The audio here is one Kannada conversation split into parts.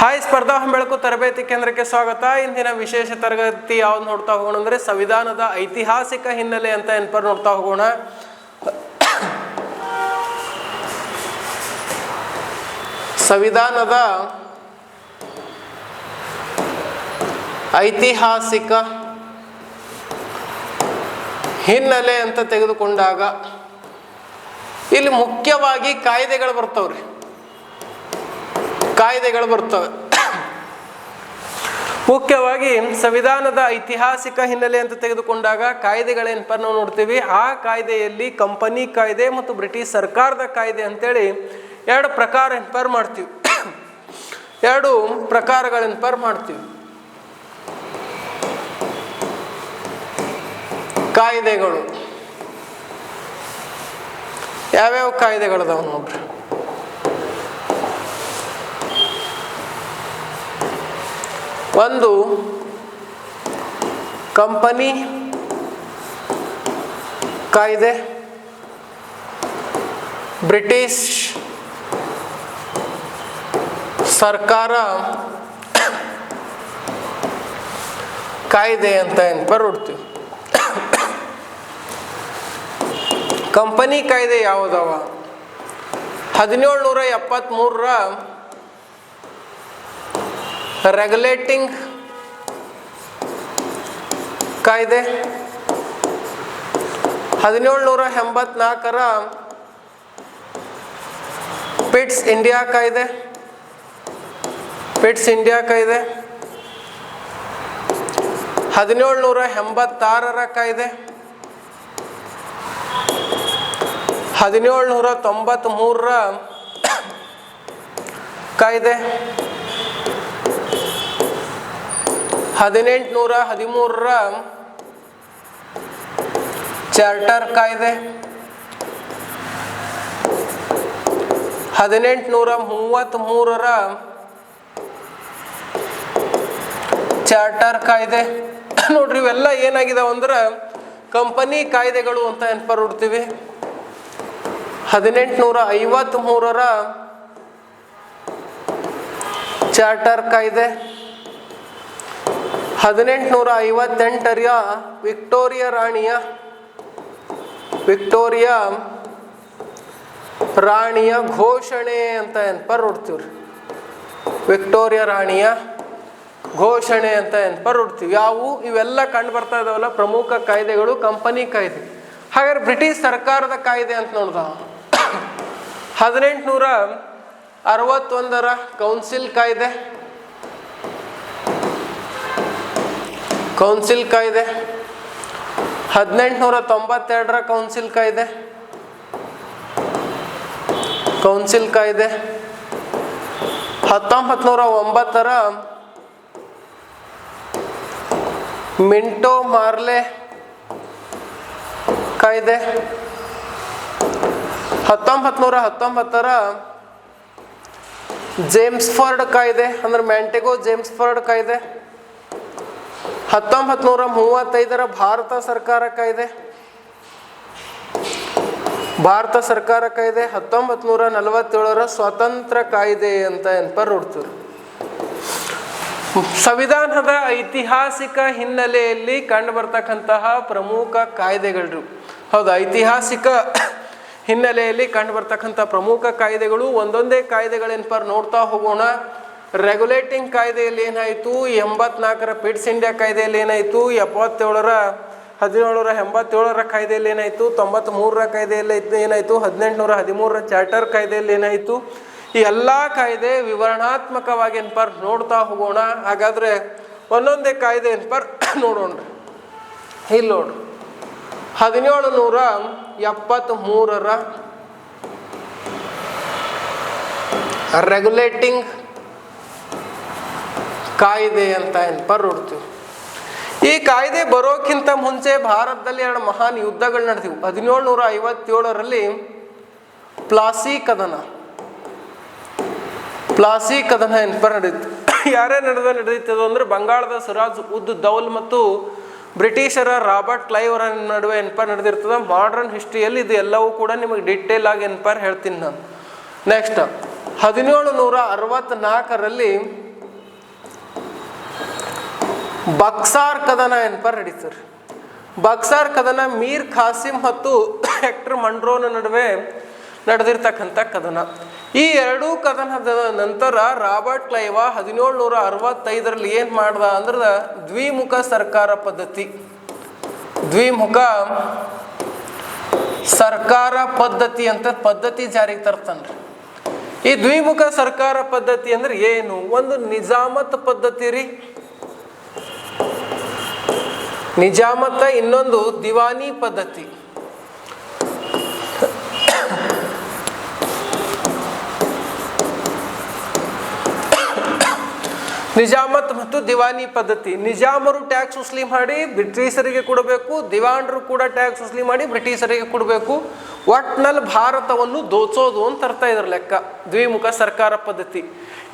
ಹಾಯ್, ಸ್ಪರ್ಧಾ ಬೆಳಕು ತರಬೇತಿ ಕೇಂದ್ರಕ್ಕೆ ಸ್ವಾಗತ. ಇಂದಿನ ವಿಶೇಷ ತರಗತಿ ಯಾವ್ದು ನೋಡ್ತಾ ಹೋಗೋಣ ಅಂದ್ರೆ ಸಂವಿಧಾನದ ಐತಿಹಾಸಿಕ ಹಿನ್ನೆಲೆ ಅಂತ ಎನ್ಪರ್ ನೋಡ್ತಾ ಹೋಗೋಣ. ಸಂವಿಧಾನದ ಐತಿಹಾಸಿಕ ಹಿನ್ನೆಲೆ ಅಂತ ತೆಗೆದುಕೊಂಡಾಗ ಇಲ್ಲಿ ಮುಖ್ಯವಾಗಿ ಕಾಯ್ದೆಗಳು ಬರ್ತವ್ರಿ. ಕಾಯ್ದೆಗಳು ಬರ್ತವೆ. ಮುಖ್ಯವಾಗಿ ಸಂವಿಧಾನದ ಐತಿಹಾಸಿಕ ಹಿನ್ನೆಲೆ ಅಂತ ತೆಗೆದುಕೊಂಡಾಗ ಕಾಯ್ದೆಗಳೇನಪ್ಪ ನಾವು ನೋಡ್ತೀವಿ? ಆ ಕಾಯ್ದೆಯಲ್ಲಿ ಕಂಪನಿ ಕಾಯ್ದೆ ಮತ್ತು ಬ್ರಿಟಿಷ್ ಸರ್ಕಾರದ ಕಾಯ್ದೆ ಅಂತೇಳಿ ಎರಡು ಪ್ರಕಾರ ಎನ್ಪರ್ ಮಾಡ್ತೀವಿ? ಎರಡು ಪ್ರಕಾರಗಳೆನ್ಪರ್ ಮಾಡ್ತೀವಿ. ಕಾಯ್ದೆಗಳು. ಯಾವ್ಯಾವ ಕಾಯ್ದೆಗಳದಾವ ನೋಡ್ರಿ? ಒಂದು ಕಂಪನಿ ಕಾಯ್ದೆ, ಬ್ರಿಟಿಷ್ ಸರ್ಕಾರ ಕಾಯ್ದೆ ಅಂತ ಏನು ಹೊಡ್ತೀವಿ ಕಂಪನಿ ಕಾಯ್ದೆ ಯಾವುದವ? ಹದಿನೇಳು ನೂರ ಎಪ್ಪತ್ತ್ಮೂರರ ರೆಗ್ಯುಲೇಟಿಂಗ್ ಕಾಯ್ದೆ. ಹದಿನೇಳು ನೂರ ಎಂಬತ್ನಾಲ್ಕರ ಪಿಟ್ಸ್ ಇಂಡಿಯಾ ಕಾಯ್ದೆ. ಪಿಟ್ಸ್ ಇಂಡಿಯಾ ಕಾಯ್ದೆ. ಹದಿನೇಳು ನೂರ ಎಂಬತ್ತಾರರ ಕಾಯ್ದೆ. ಹದಿನೇಳು ನೂರ ತೊಂಬತ್ತ್ಮೂರರ ಕಾಯ್ದೆ. ಹದಿನೆಂಟುನೂರ ಹದಿಮೂರರ ಚಾರ್ಟರ್ ಕಾಯ್ದೆ. ಹದಿನೆಂಟುನೂರ ಮೂವತ್ತ್ಮೂರರ ಚಾರ್ಟರ್ ಕಾಯ್ದೆ. ನೋಡ್ರಿ, ಇವೆಲ್ಲ ಏನಾಗಿದೆ ಅಂದ್ರೆ ಕಂಪನಿ ಕಾಯ್ದೆಗಳು ಅಂತ ನೆನಪರ್ ಹುಡ್ತೀವಿ ಹದಿನೆಂಟುನೂರ ಐವತ್ತ್ಮೂರರ ಚಾರ್ಟರ್ ಕಾಯ್ದೆ. ಹದಿನೆಂಟುನೂರ ಐವತ್ತೆಂಟರ ವಿಕ್ಟೋರಿಯಾ ರಾಣಿಯ ವಿಕ್ಟೋರಿಯಾ ರಾಣಿಯ ಘೋಷಣೆ ಅಂತ ನೆನಪರ್ ನೋಡ್ತೀವ್ರಿ ವಿಕ್ಟೋರಿಯಾ ರಾಣಿಯ ಘೋಷಣೆ ಅಂತ ನೆನಪರ್ ಉಡ್ತೀವಿ ಯಾವು? ಇವೆಲ್ಲ ಕಂಡು ಬರ್ತಾ ಇದಾವಲ್ಲ, ಪ್ರಮುಖ ಕಾಯ್ದೆಗಳು, ಕಂಪನಿ ಕಾಯ್ದೆ. ಹಾಗಾದ್ರೆ ಬ್ರಿಟಿಷ್ ಸರ್ಕಾರದ ಕಾಯ್ದೆ ಅಂತ ನೋಡ್ದ? ಹದಿನೆಂಟುನೂರ ಅರವತ್ತೊಂದರ ಕೌನ್ಸಿಲ್ ಕಾಯ್ದೆ. ಕೌನ್ಸಿಲ್ ಕಾಯ್ದೆ. ಹದಿನೆಂಟುನೂರ ತೊಂಬತ್ತೆರಡರ ಕೌನ್ಸಿಲ್ ಕಾಯ್ದೆ. ಕೌನ್ಸಿಲ್ ಕಾಯ್ದೆ. ಹತ್ತೊಂಬತ್ತು ನೂರ ಒಂಬತ್ತರ ಮಿಂಟೋ ಮಾರ್ಲೆ ಕಾಯ್ದೆ. ಹತ್ತೊಂಬತ್ತು ನೂರ ಹತ್ತೊಂಬತ್ತರ ಜೇಮ್ಸ್ ಫರ್ಡ್ ಕಾಯ್ದೆ, ಅಂದ್ರೆ ಮ್ಯಾಂಟೆಗೋ ಜೇಮ್ಸ್ ಫರ್ಡ್ ಕಾಯ್ದೆ. ಹತ್ತೊಂಬತ್ತು ನೂರ ಮೂವತ್ತೈದರ ಭಾರತ ಸರ್ಕಾರ ಕಾಯ್ದೆ. ಭಾರತ ಸರ್ಕಾರ ಕಾಯ್ದೆ ಹತ್ತೊಂಬತ್ತು ನೂರ ನಲವತ್ತೇಳರ ಸ್ವತಂತ್ರ ಕಾಯ್ದೆ ಅಂತ ಎನ್ಪರ್ ನೋಡ್ತಾರೆ ಸಂವಿಧಾನದ ಐತಿಹಾಸಿಕ ಹಿನ್ನೆಲೆಯಲ್ಲಿ ಕಂಡು ಬರ್ತಕ್ಕಂತಹ ಪ್ರಮುಖ ಕಾಯ್ದೆಗಳು ಹೌದು, ಐತಿಹಾಸಿಕ ಹಿನ್ನೆಲೆಯಲ್ಲಿ ಕಂಡು ಬರ್ತಕ್ಕಂಥ ಪ್ರಮುಖ ಕಾಯ್ದೆಗಳು ಒಂದೊಂದೇ ಕಾಯ್ದೆಗಳೇನ್ಪರ್ ನೋಡ್ತಾ ಹೋಗೋಣ. ರೆಗ್ಯುಲೇಟಿಂಗ್ ಕಾಯ್ದೆಯಲ್ಲಿ ಏನಾಯಿತು? ಎಂಬತ್ನಾಲ್ಕರ ಪಿಟ್ಸ್ ಇಂಡಿಯಾ ಕಾಯ್ದೆಯಲ್ಲಿ ಏನಾಯಿತು? ಎಪ್ಪತ್ತೇಳರ, ಹದಿನೇಳರ, ಎಂಬತ್ತೇಳರ ಕಾಯ್ದೆಯಲ್ಲಿ ಏನಾಯಿತು? ತೊಂಬತ್ತ್ಮೂರರ ಕಾಯ್ದೆಯಲ್ಲಿ ಏನಾಯಿತು? ಹದಿನೆಂಟುನೂರ ಹದಿಮೂರರ ಚಾರ್ಟರ್ ಕಾಯ್ದೆಯಲ್ಲಿ ಏನಾಯಿತು? ಈ ಎಲ್ಲ ಕಾಯ್ದೆ ವಿವರಣಾತ್ಮಕವಾಗಿ ಏನ್ಪರ್ ನೋಡ್ತಾ ಹೋಗೋಣ. ಹಾಗಾದರೆ ಒಂದೊಂದೇ ಕಾಯ್ದೆ ಏನ್ಪರ್ ನೋಡೋಣ ಇಲ್ಲಿ ನೋಡ್ರಿ ಹದಿನೇಳು ನೂರ ಎಪ್ಪತ್ತ್ಮೂರರ ರೆಗ್ಯುಲೇಟಿಂಗ್ ಕಾಯ್ದೆ ಅಂತ ಏನ್ಪರ್ ನೋಡ್ತೀವಿ ಈ ಕಾಯ್ದೆ ಬರೋಕ್ಕಿಂತ ಮುಂಚೆ ಭಾರತದಲ್ಲಿ ಎರಡು ಮಹಾನ್ ಯುದ್ಧಗಳು ನಡೆದಿವು. ಹದಿನೇಳು ನೂರ ಐವತ್ತೇಳರಲ್ಲಿ ಪ್ಲಾಸಿ ಕದನ. ಪ್ಲಾಸಿ ಕದನ ಎನ್ಪರ್ ನಡೆದಿತ್ತು? ಯಾರೇ ನಡೆದ ನಡೆದಿತ್ತು ಅಂದ್ರೆ ಬಂಗಾಳದ ಸುರಾಜ್ ಉದ್ ದೌಲ್ ಮತ್ತು ಬ್ರಿಟಿಷರ ರಾಬರ್ಟ್ ಕ್ಲೈವ್ ಅವರ ನಡುವೆ ಎನ್ಪರ್ ನಡೆದಿರ್ತದೆ? ಮಾಡ್ರನ್ ಹಿಸ್ಟ್ರಿಯಲ್ಲಿ ಇದು ಎಲ್ಲವೂ ಕೂಡ ನಿಮಗೆ ಡಿಟೇಲ್ ಆಗಿ ಎನ್ಪರ್ ಹೇಳ್ತೀನಿ ನಾನು. ನೆಕ್ಸ್ಟ್ ಹದಿನೇಳು ನೂರ ಅರವತ್ತ್ನಾಲ್ಕರಲ್ಲಿ ಬಕ್ಸಾರ್ ಕದನ ಏನಪ್ಪ ನಡೀತಾರೆ ಬಕ್ಸಾರ್ ಕದನ ಮೀರ್ ಖಾಸಿಂ ಮತ್ತು ಹೆಕ್ಟರ್ ಮಂಡ್ರೋನ ನಡುವೆ ನಡೆದಿರ್ತಕ್ಕಂಥ ಕದನ. ಈ ಎರಡೂ ಕದನದ ನಂತರ ರಾಬರ್ಟ್ ಕ್ಲೈವ ಹದಿನೇಳು ನೂರ ಅರವತ್ತೈದರಲ್ಲಿ ಏನು ಮಾಡ್ದ ಅಂದ್ರೆ ದ್ವಿಮುಖ ಸರ್ಕಾರ ಪದ್ಧತಿ. ದ್ವಿಮುಖ ಸರ್ಕಾರ ಪದ್ಧತಿ ಅಂತ ಪದ್ಧತಿ ಜಾರಿಗೆ ತರ್ತಾನ್ರಿ ಈ ದ್ವಿಮುಖ ಸರ್ಕಾರ ಪದ್ಧತಿ ಅಂದ್ರೆ ಏನು? ಒಂದು ನಿಜಾಮತ್ ಪದ್ಧತಿ ರೀ. ನಿಜಾಮತ ಇನ್ನೊಂದು ದಿವಾನಿ ಪದ್ಧತಿ. ನಿಜಾಮತ್ ಮತ್ತು ದಿವಾನಿ ಪದ್ಧತಿ. ನಿಜಾಮರು ಟ್ಯಾಕ್ಸ್ ವಸೂಲಿ ಮಾಡಿ ಬ್ರಿಟಿಷರಿಗೆ ಕೊಡಬೇಕು, ದಿವಾನರು ಕೂಡ ಟ್ಯಾಕ್ಸ್ ವಸೂಲಿ ಮಾಡಿ ಬ್ರಿಟಿಷರಿಗೆ ಕೊಡಬೇಕು. ಒಟ್ನಲ್ಲಿ ಭಾರತವನ್ನು ದೋಚೋದು ಅಂತ ಅರ್ಥ ಇದ್ರ ಲೆಕ್ಕ. ದ್ವಿಮುಖ ಸರ್ಕಾರ ಪದ್ಧತಿ.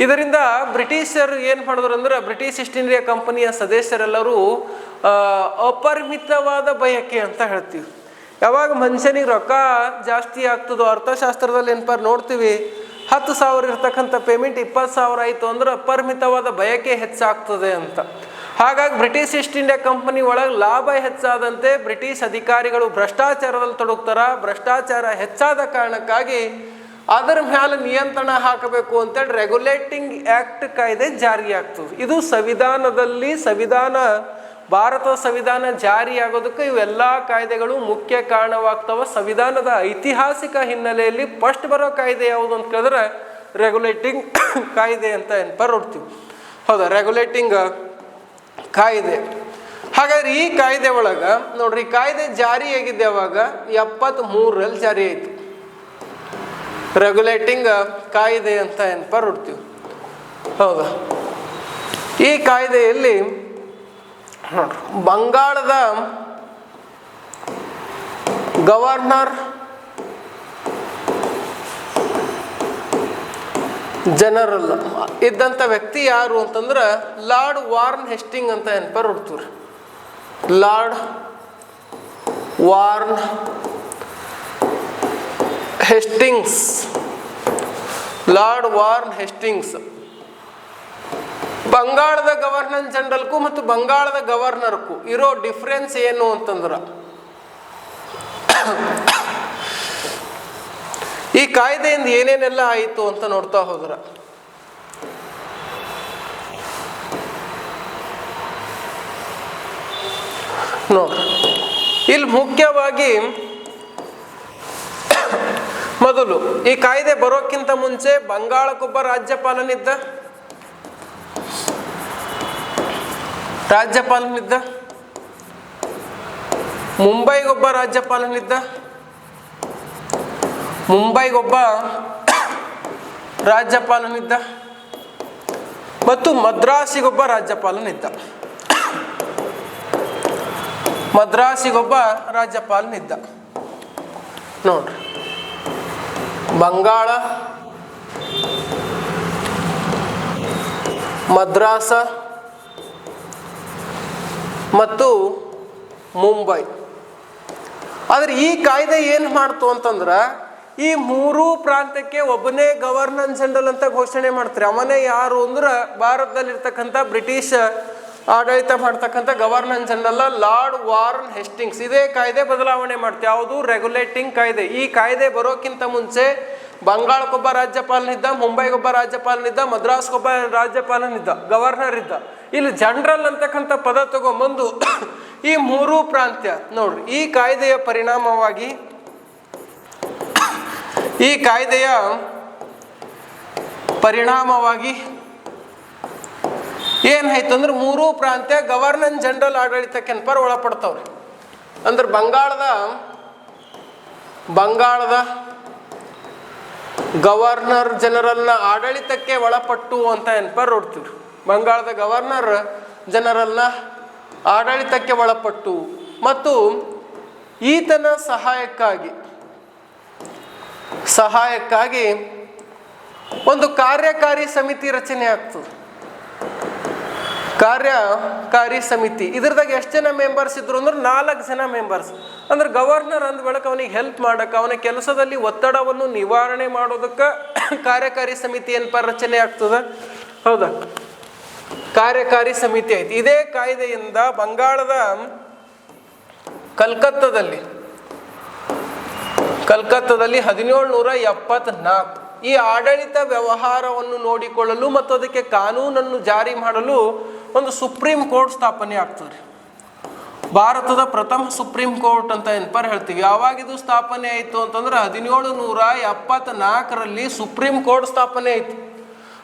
ಇದರಿಂದ ಬ್ರಿಟಿಷರು ಏನು ಮಾಡಿದ್ರು ಅಂದ್ರೆ ಬ್ರಿಟಿಷ್ ಈಸ್ಟ್ ಇಂಡಿಯಾ ಕಂಪನಿಯ ಸದಸ್ಯರೆಲ್ಲರೂ ಅಪರಿಮಿತವಾದ ಬಯಕೆ ಅಂತ ಹೇಳ್ತೀವಿ. ಯಾವಾಗ ಮನುಷ್ಯನಿಗೆ ರೊಕ್ಕ ಜಾಸ್ತಿ ಆಗ್ತದೋ ಅರ್ಥಶಾಸ್ತ್ರದಲ್ಲಿ ಏನಪ್ಪ ನೋಡ್ತೀವಿ, ಹತ್ತು ಸಾವಿರ ಇರ್ತಕ್ಕಂಥ ಪೇಮೆಂಟ್ ಇಪ್ಪತ್ತು ಸಾವಿರ ಆಯಿತು ಅಂದ್ರೆ ಅಪರಿಮಿತವಾದ ಬಯಕೆ ಹೆಚ್ಚಾಗ್ತದೆ ಅಂತ. ಹಾಗಾಗಿ ಬ್ರಿಟಿಷ್ ಈಸ್ಟ್ ಇಂಡಿಯಾ ಕಂಪನಿ ಒಳಗೆ ಲಾಭ ಹೆಚ್ಚಾದಂತೆ ಬ್ರಿಟಿಷ್ ಅಧಿಕಾರಿಗಳು ಭ್ರಷ್ಟಾಚಾರದಲ್ಲಿ ತೊಡಗ್ತಾರ. ಭ್ರಷ್ಟಾಚಾರ ಹೆಚ್ಚಾದ ಕಾರಣಕ್ಕಾಗಿ ಅದರ ಮೇಲೆ ನಿಯಂತ್ರಣ ಹಾಕಬೇಕು ಅಂತೇಳಿ ರೆಗ್ಯುಲೇಟಿಂಗ್ ಆ್ಯಕ್ಟ್ ಕಾಯ್ದೆ ಜಾರಿಯಾಗ್ತದೆ ಇದು ಸಂವಿಧಾನದಲ್ಲಿ, ಸಂವಿಧಾನ ಭಾರತದ ಸಂವಿಧಾನ ಜಾರಿಯಾಗೋದಕ್ಕೆ ಇವೆಲ್ಲ ಕಾಯ್ದೆಗಳು ಮುಖ್ಯ ಕಾರಣವಾಗ್ತವೆ. ಸಂವಿಧಾನದ ಐತಿಹಾಸಿಕ ಹಿನ್ನೆಲೆಯಲ್ಲಿ ಫಸ್ಟ್ ಬರೋ ಕಾಯ್ದೆ ಯಾವುದು ಅಂತ ಕೇಳಿದ್ರೆ ರೆಗ್ಯುಲೇಟಿಂಗ್ ಕಾಯ್ದೆ ಅಂತ ಏನಪ್ಪ ನೋಡ್ತೀವಿ ಹೌದಾ? ರೆಗ್ಯುಲೇಟಿಂಗ್ ಕಾಯ್ದೆ. ಹಾಗಾದ್ರೆ ಈ ಕಾಯ್ದೆ ಒಳಗೆ ನೋಡ್ರಿ ಕಾಯ್ದೆ ಜಾರಿ ಆಗಿದ್ದೆ ಯಾವಾಗ? ಎಪ್ಪತ್ತ್ ಮೂರರಲ್ಲಿ ಜಾರಿ ಆಯಿತು ರೆಗ್ಯುಲೇಟಿಂಗ್ ಕಾಯ್ದೆ ಅಂತ ಏನಪ್ಪ ನೋಡ್ತೀವಿ ಹೌದಾ? ಈ ಕಾಯ್ದೆಯಲ್ಲಿ ಬಂಗಾಳದ ಗವರ್ನರ್ ಜನರಲ್ ಇದ್ದಂಥ ವ್ಯಕ್ತಿ ಯಾರು ಅಂತಂದ್ರೆ ಲಾರ್ಡ್ ವಾರ್ನ್ ಹೆಸ್ಟಿಂಗ್ ಅಂತ ಏನಪ್ಪ ಹುಡ್ತೀವ್ರಿ lord Warren Hastings. Lord Warren Hastings. ಬಂಗಾಳದ ಗವರ್ನರ್ ಜನರಲ್ಗೂ ಮತ್ತು ಬಂಗಾಳದ ಗವರ್ನರ್ಗೂ ಇರೋ ಡಿಫ್ರೆನ್ಸ್ ಏನು ಅಂತಂದ್ರೆ ಈ ಕಾಯ್ದೆಯಿಂದ ಏನೇನೆಲ್ಲ ಆಯಿತು ಅಂತ ನೋಡ್ತಾ ಹೋದ್ರ. ನೋಡ್ರಿ. ಇಲ್ಲಿ ಮುಖ್ಯವಾಗಿ ಮೊದಲು ಈ ಕಾಯ್ದೆ ಬರೋಕ್ಕಿಂತ ಮುಂಚೆ ಬಂಗಾಳಕ್ಕೊಬ್ಬ ರಾಜ್ಯಪಾಲನಿದ್ದ. ರಾಜ್ಯಪಾಲನಿದ್ದ? ಮುಂಬೈಗೊಬ್ಬ ರಾಜ್ಯಪಾಲನಿದ್ದ? ಮುಂಬೈಗೊಬ್ಬ ರಾಜ್ಯಪಾಲನಿದ್ದ? ಮತ್ತು ಮದ್ರಾಸಿಗೊಬ್ಬ ರಾಜ್ಯಪಾಲನಿದ್ದ? ಮದ್ರಾಸಿಗೊಬ್ಬ ರಾಜ್ಯಪಾಲನಿದ್ದ? ನೋಡ್ರಿ. ಬಂಗಾಳ ಮದ್ರಾಸ ಮತ್ತು ಮುಂಬೈ. ಆದರೆ ಈ ಕಾಯ್ದೆ ಏನು ಮಾಡ್ತು ಅಂತಂದ್ರೆ, ಈ ಮೂರೂ ಪ್ರಾಂತ್ಯಕ್ಕೆ ಒಬ್ಬನೇ ಗವರ್ನರ್ ಜನರಲ್ ಅಂತ ಘೋಷಣೆ ಮಾಡ್ತಾರೆ. ಅವನೇ ಯಾರು ಅಂದ್ರೆ ಭಾರತದಲ್ಲಿರ್ತಕ್ಕಂಥ ಬ್ರಿಟಿಷ್ ಆಡಳಿತ ಮಾಡ್ತಕ್ಕಂಥ governor general lord Warren Hastings. ಇದೇ ಕಾಯ್ದೆ ಬದಲಾವಣೆ ಮಾಡ್ತೀವಿ ಯಾವುದು ರೆಗ್ಯುಲೇಟಿಂಗ್ ಕಾಯ್ದೆ. ಈ ಕಾಯ್ದೆ ಬರೋಕ್ಕಿಂತ ಮುಂಚೆ ಬಂಗಾಳಕ್ಕೊಬ್ಬ ರಾಜ್ಯಪಾಲನಿದ್ದ, ಮುಂಬೈಗೊಬ್ಬ ರಾಜ್ಯಪಾಲನಿದ್ದ, ಮದ್ರಾಸ್ಗೊಬ್ಬ ರಾಜ್ಯಪಾಲನಿದ್ದ ಗವರ್ನರ್ ಇದ್ದ. ಇಲ್ಲಿ ಜನರಲ್ ಅಂತಕ್ಕಂಥ ಪದ ತಗೊಂಬಂದು ಈ ಮೂರೂ ಪ್ರಾಂತ್ಯ ನೋಡ್ರಿ, ಈ ಕಾಯ್ದೆಯ ಪರಿಣಾಮವಾಗಿ ಈ ಕಾಯ್ದೆಯ ಪರಿಣಾಮವಾಗಿ ಏನಾಯ್ತು ಅಂದ್ರೆ ಮೂರೂ ಪ್ರಾಂತ್ಯ ಗವರ್ನರ್ ಜನರಲ್ ಆಡಳಿತಕ್ಕೆ ಅನ್ಪರ್ ಒಳಪಡ್ತಾವ್ರಿ. ಅಂದ್ರೆ ಬಂಗಾಳದ ಬಂಗಾಳದ ಗವರ್ನರ್ ಜನರಲ್ನ ಆಡಳಿತಕ್ಕೆ ಒಳಪಟ್ಟು ಅಂತ ಎನ್ಪರ್ ನೋಡ್ತೀವಿ ಬಂಗಾಳದ ಗವರ್ನರ್ ಜನರೆಲ್ಲ ಆಡಳಿತಕ್ಕೆ ಒಳಪಟ್ಟು ಮತ್ತು ಈತನ ಸಹಾಯಕ್ಕಾಗಿ ಸಹಾಯಕ್ಕಾಗಿ ಒಂದು ಕಾರ್ಯಕಾರಿ ಸಮಿತಿ ರಚನೆ ಆಗ್ತದೆ. ಕಾರ್ಯಕಾರಿ ಸಮಿತಿ. ಇದ್ರದಾಗ ಎಷ್ಟು ಜನ ಮೆಂಬರ್ಸ್ ಇದ್ರು ಅಂದ್ರೆ ನಾಲ್ಕು ಜನ ಮೆಂಬರ್ಸ್ ಅಂದ್ರೆ ಗವರ್ನರ್ ಅಂದ ಬಳಕ ಅವನಿಗೆ ಹೆಲ್ಪ್ ಮಾಡಕ್ಕೆ ಅವನ ಕೆಲಸದಲ್ಲಿ ಒತ್ತಡವನ್ನು ನಿವಾರಣೆ ಮಾಡೋದಕ್ಕೆ ಕಾರ್ಯಕಾರಿ ಸಮಿತಿ ಏನಪ್ಪ ರಚನೆ ಆಗ್ತದೆ? ಹೌದಾ? ಕಾರ್ಯಕಾರಿ ಸಮಿತಿ ಐತಿ. ಇದೇ ಕಾಯ್ದೆಯಿಂದ ಬಂಗಾಳದ ಕಲ್ಕತ್ತಾದಲ್ಲಿ ಕಲ್ಕತ್ತಾದಲ್ಲಿ ಹದಿನೇಳು ನೂರ ಎಪ್ಪತ್ನಾಲ್ಕು ಈ ಆಡಳಿತ ವ್ಯವಹಾರವನ್ನು ನೋಡಿಕೊಳ್ಳಲು ಮತ್ತು ಅದಕ್ಕೆ ಕಾನೂನನ್ನು ಜಾರಿ ಮಾಡಲು ಒಂದು ಸುಪ್ರೀಂ ಕೋರ್ಟ್ ಸ್ಥಾಪನೆ ಆಗ್ತದೆ. ಭಾರತದ ಪ್ರಥಮ ಸುಪ್ರೀಂ ಕೋರ್ಟ್ ಅಂತ ಏನಪ್ಪ ಹೇಳ್ತೀವಿ? ಯಾವಾಗ ಇದು ಸ್ಥಾಪನೆ ಆಯಿತು ಅಂತಂದ್ರೆ ಹದಿನೇಳು ನೂರ ಎಪ್ಪತ್ನಾಲ್ಕರಲ್ಲಿ ಸುಪ್ರೀಂ ಕೋರ್ಟ್ ಸ್ಥಾಪನೆ ಆಯಿತು.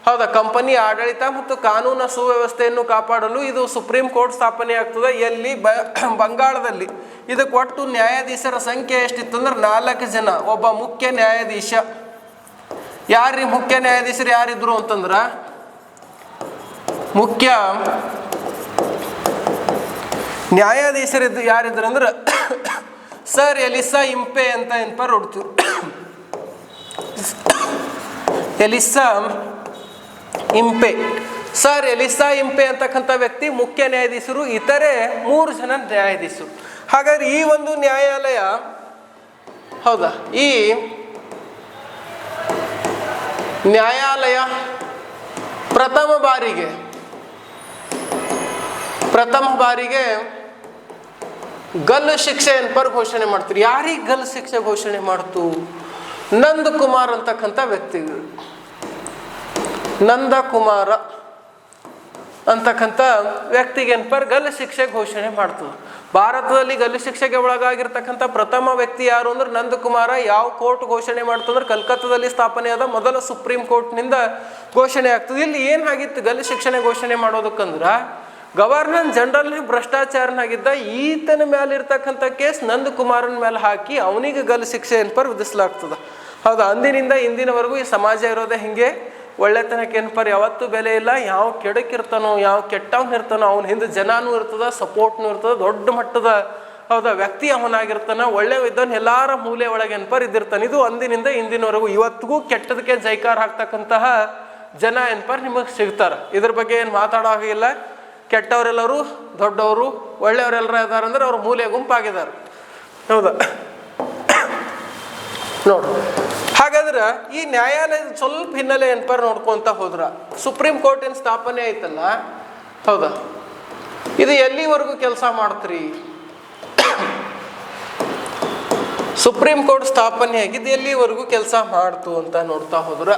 ಹೌದಾ, ಕಂಪನಿ ಆಡಳಿತ ಮತ್ತು ಕಾನೂನು ಸುವ್ಯವಸ್ಥೆಯನ್ನು ಕಾಪಾಡಲು ಇದು ಸುಪ್ರೀಂ ಕೋರ್ಟ್ ಸ್ಥಾಪನೆ ಆಗ್ತದೆ. ಎಲ್ಲಿ ಬ, ಬಂಗಾಳದಲ್ಲಿ ಇದಕ್ಕೆ ಒಟ್ಟು ನ್ಯಾಯಾಧೀಶರ ಸಂಖ್ಯೆ ಎಷ್ಟಿತ್ತು ಅಂದ್ರೆ ನಾಲ್ಕು ಜನ. ಒಬ್ಬ ಮುಖ್ಯ ನ್ಯಾಯಾಧೀಶ. ಯಾರ್ರಿ ಮುಖ್ಯ ನ್ಯಾಯಾಧೀಶರು, ಯಾರಿದ್ರು ಅಂತಂದ್ರ? ಮುಖ್ಯ ನ್ಯಾಯಾಧೀಶರಿದ್ದು ಯಾರಿದ್ರು ಅಂದ್ರೆ ಸರ್ ಎಲಿಸಾ ಇಂಪೆ ಅಂತ ನೋಡ್ತೀವಿ Elijah Impey. Sir Elijah Impey ಅಂತಕ್ಕಂಥ ವ್ಯಕ್ತಿ ಮುಖ್ಯ ನ್ಯಾಯಾಧೀಶರು, ಇತರೆ ಮೂರು ಜನ ನ್ಯಾಯಾಧೀಶರು. ಹಾಗಾದ್ರೆ ಈ ಒಂದು ನ್ಯಾಯಾಲಯ, ಹೌದಾ? ಈ ನ್ಯಾಯಾಲಯ ಪ್ರಥಮ ಬಾರಿಗೆ ಪ್ರಥಮ ಬಾರಿಗೆ ಗಲ್ಲು ಶಿಕ್ಷೆ ಪರ್ ಘೋಷಣೆ ಮಾಡ್ತಾರೆ. ಯಾರಿಗೆ ಗಲ್ಲು ಶಿಕ್ಷೆ ಘೋಷಣೆ ಮಾಡ್ತು? ನಂದ್ ಕುಮಾರ್ ಅಂತಕ್ಕಂಥ ವ್ಯಕ್ತಿಗಳು ನಂದಕುಮಾರ ಅಂತಕ್ಕಂಥ ವ್ಯಕ್ತಿಗೆ ಪರ್ ಗಲ್ಲು ಶಿಕ್ಷೆ ಘೋಷಣೆ ಮಾಡ್ತದೆ ಭಾರತದಲ್ಲಿ ಗಲ್ಲು ಶಿಕ್ಷೆಗೆ ಒಳಗಾಗಿರ್ತಕ್ಕಂಥ ಪ್ರಥಮ ವ್ಯಕ್ತಿ ಯಾರು ಅಂದ್ರೆ ನಂದಕುಮಾರ ಯಾವ ಕೋರ್ಟ್ ಘೋಷಣೆ ಮಾಡ್ತಂದ್ರೆ ಕಲ್ಕತ್ತಾದಲ್ಲಿ ಸ್ಥಾಪನೆಯಾದ ಮೊದಲ ಸುಪ್ರೀಂ ಕೋರ್ಟ್ನಿಂದ ಘೋಷಣೆ ಆಗ್ತದೆ. ಇಲ್ಲಿ ಏನಾಗಿತ್ತು ಗಲ್ಲು ಶಿಕ್ಷಣೆ ಘೋಷಣೆ ಮಾಡೋದಕ್ಕಂದ್ರೆ ಗವರ್ನರ್ ಜನರಲ್ ಭ್ರಷ್ಟಾಚಾರನಾಗಿದ್ದ ಈತನ ಮೇಲೆ ಇರ್ತಕ್ಕಂಥ ಕೇಸ್ ನಂದಕುಮಾರನ ಮೇಲೆ ಹಾಕಿ ಅವನಿಗೆ ಗಲ್ಲು ಶಿಕ್ಷೆ ಏನ್ಪರ್ ವಿಧಿಸಲಾಗ್ತದೆ. ಹೌದಾ? ಅಂದಿನಿಂದ ಇಂದಿನವರೆಗೂ ಈ ಸಮಾಜ ಇರೋದೇ ಹಿಂಗೆ. ಒಳ್ಳೆತನಕ್ಕೆ ಏನಪ್ಪ ಯಾವತ್ತೂ ಬೆಲೆ ಇಲ್ಲ, ಯಾವ ಕೆಡಕಿರ್ತಾನೋ, ಯಾವ ಕೆಟ್ಟವನು ಇರ್ತಾನೋ, ಅವನ ಹಿಂದೆ ಜನನೂ ಇರ್ತದ, ಸಪೋರ್ಟ್ನೂ ಇರ್ತದ, ದೊಡ್ಡ ಮಟ್ಟದ, ಹೌದಾ, ವ್ಯಕ್ತಿ ಅವನಾಗಿರ್ತಾನ ಒಳ್ಳೆ ಇದ್ದವನ್ ಎಲ್ಲಾರ ಮೂಲೆ ಒಳಗೆ ಎನ್ಪರ್ ಇದ್ದಿರ್ತಾನೆ. ಇದು ಅಂದಿನಿಂದ ಇಂದಿನವರೆಗೂ, ಇವತ್ತಿಗೂ ಕೆಟ್ಟದಕ್ಕೆ ಜೈಕಾರ ಹಾಕ್ತಕ್ಕಂತಹ ಜನ ಎನ್ಪರ್ ನಿಮಗೆ ಸಿಗ್ತಾರೆ. ಇದ್ರ ಬಗ್ಗೆ ಏನು ಮಾತಾಡೋ ಹಾಗಿಲ್ಲ ಕೆಟ್ಟವರೆಲ್ಲರೂ, ದೊಡ್ಡವರು, ಒಳ್ಳೆಯವರೆಲ್ಲರೂ ಇದ್ದಾರೆ ಅಂದ್ರೆ ಅವ್ರ ಮೂಲೆ ಗುಂಪಾಗಿದ್ದಾರೆ ಹೌದಾ? ನೋಡು. ಹಾಗಾದ್ರೆ ಈ ನ್ಯಾಯಾಲಯದ ಸ್ವಲ್ಪ ಹಿನ್ನೆಲೆ ಏನ್ಪಾರ ನೋಡ್ಕೊಂತ ಹೋದ್ರ? ಸುಪ್ರೀಂ ಕೋರ್ಟಿನ ಸ್ಥಾಪನೆ ಆಯ್ತಲ್ಲ? ಹೌದ? ಇದು ಎಲ್ಲಿವರೆಗೂ ಕೆಲಸ ಮಾಡ್ತ್ರಿ? ಸುಪ್ರೀಂ ಕೋರ್ಟ್ ಸ್ಥಾಪನೆ ಆಗಿದ್ದು ಎಲ್ಲಿವರೆಗೂ ಕೆಲಸ ಮಾಡ್ತು ಅಂತ ನೋಡ್ತಾ ಹೋದ್ರ?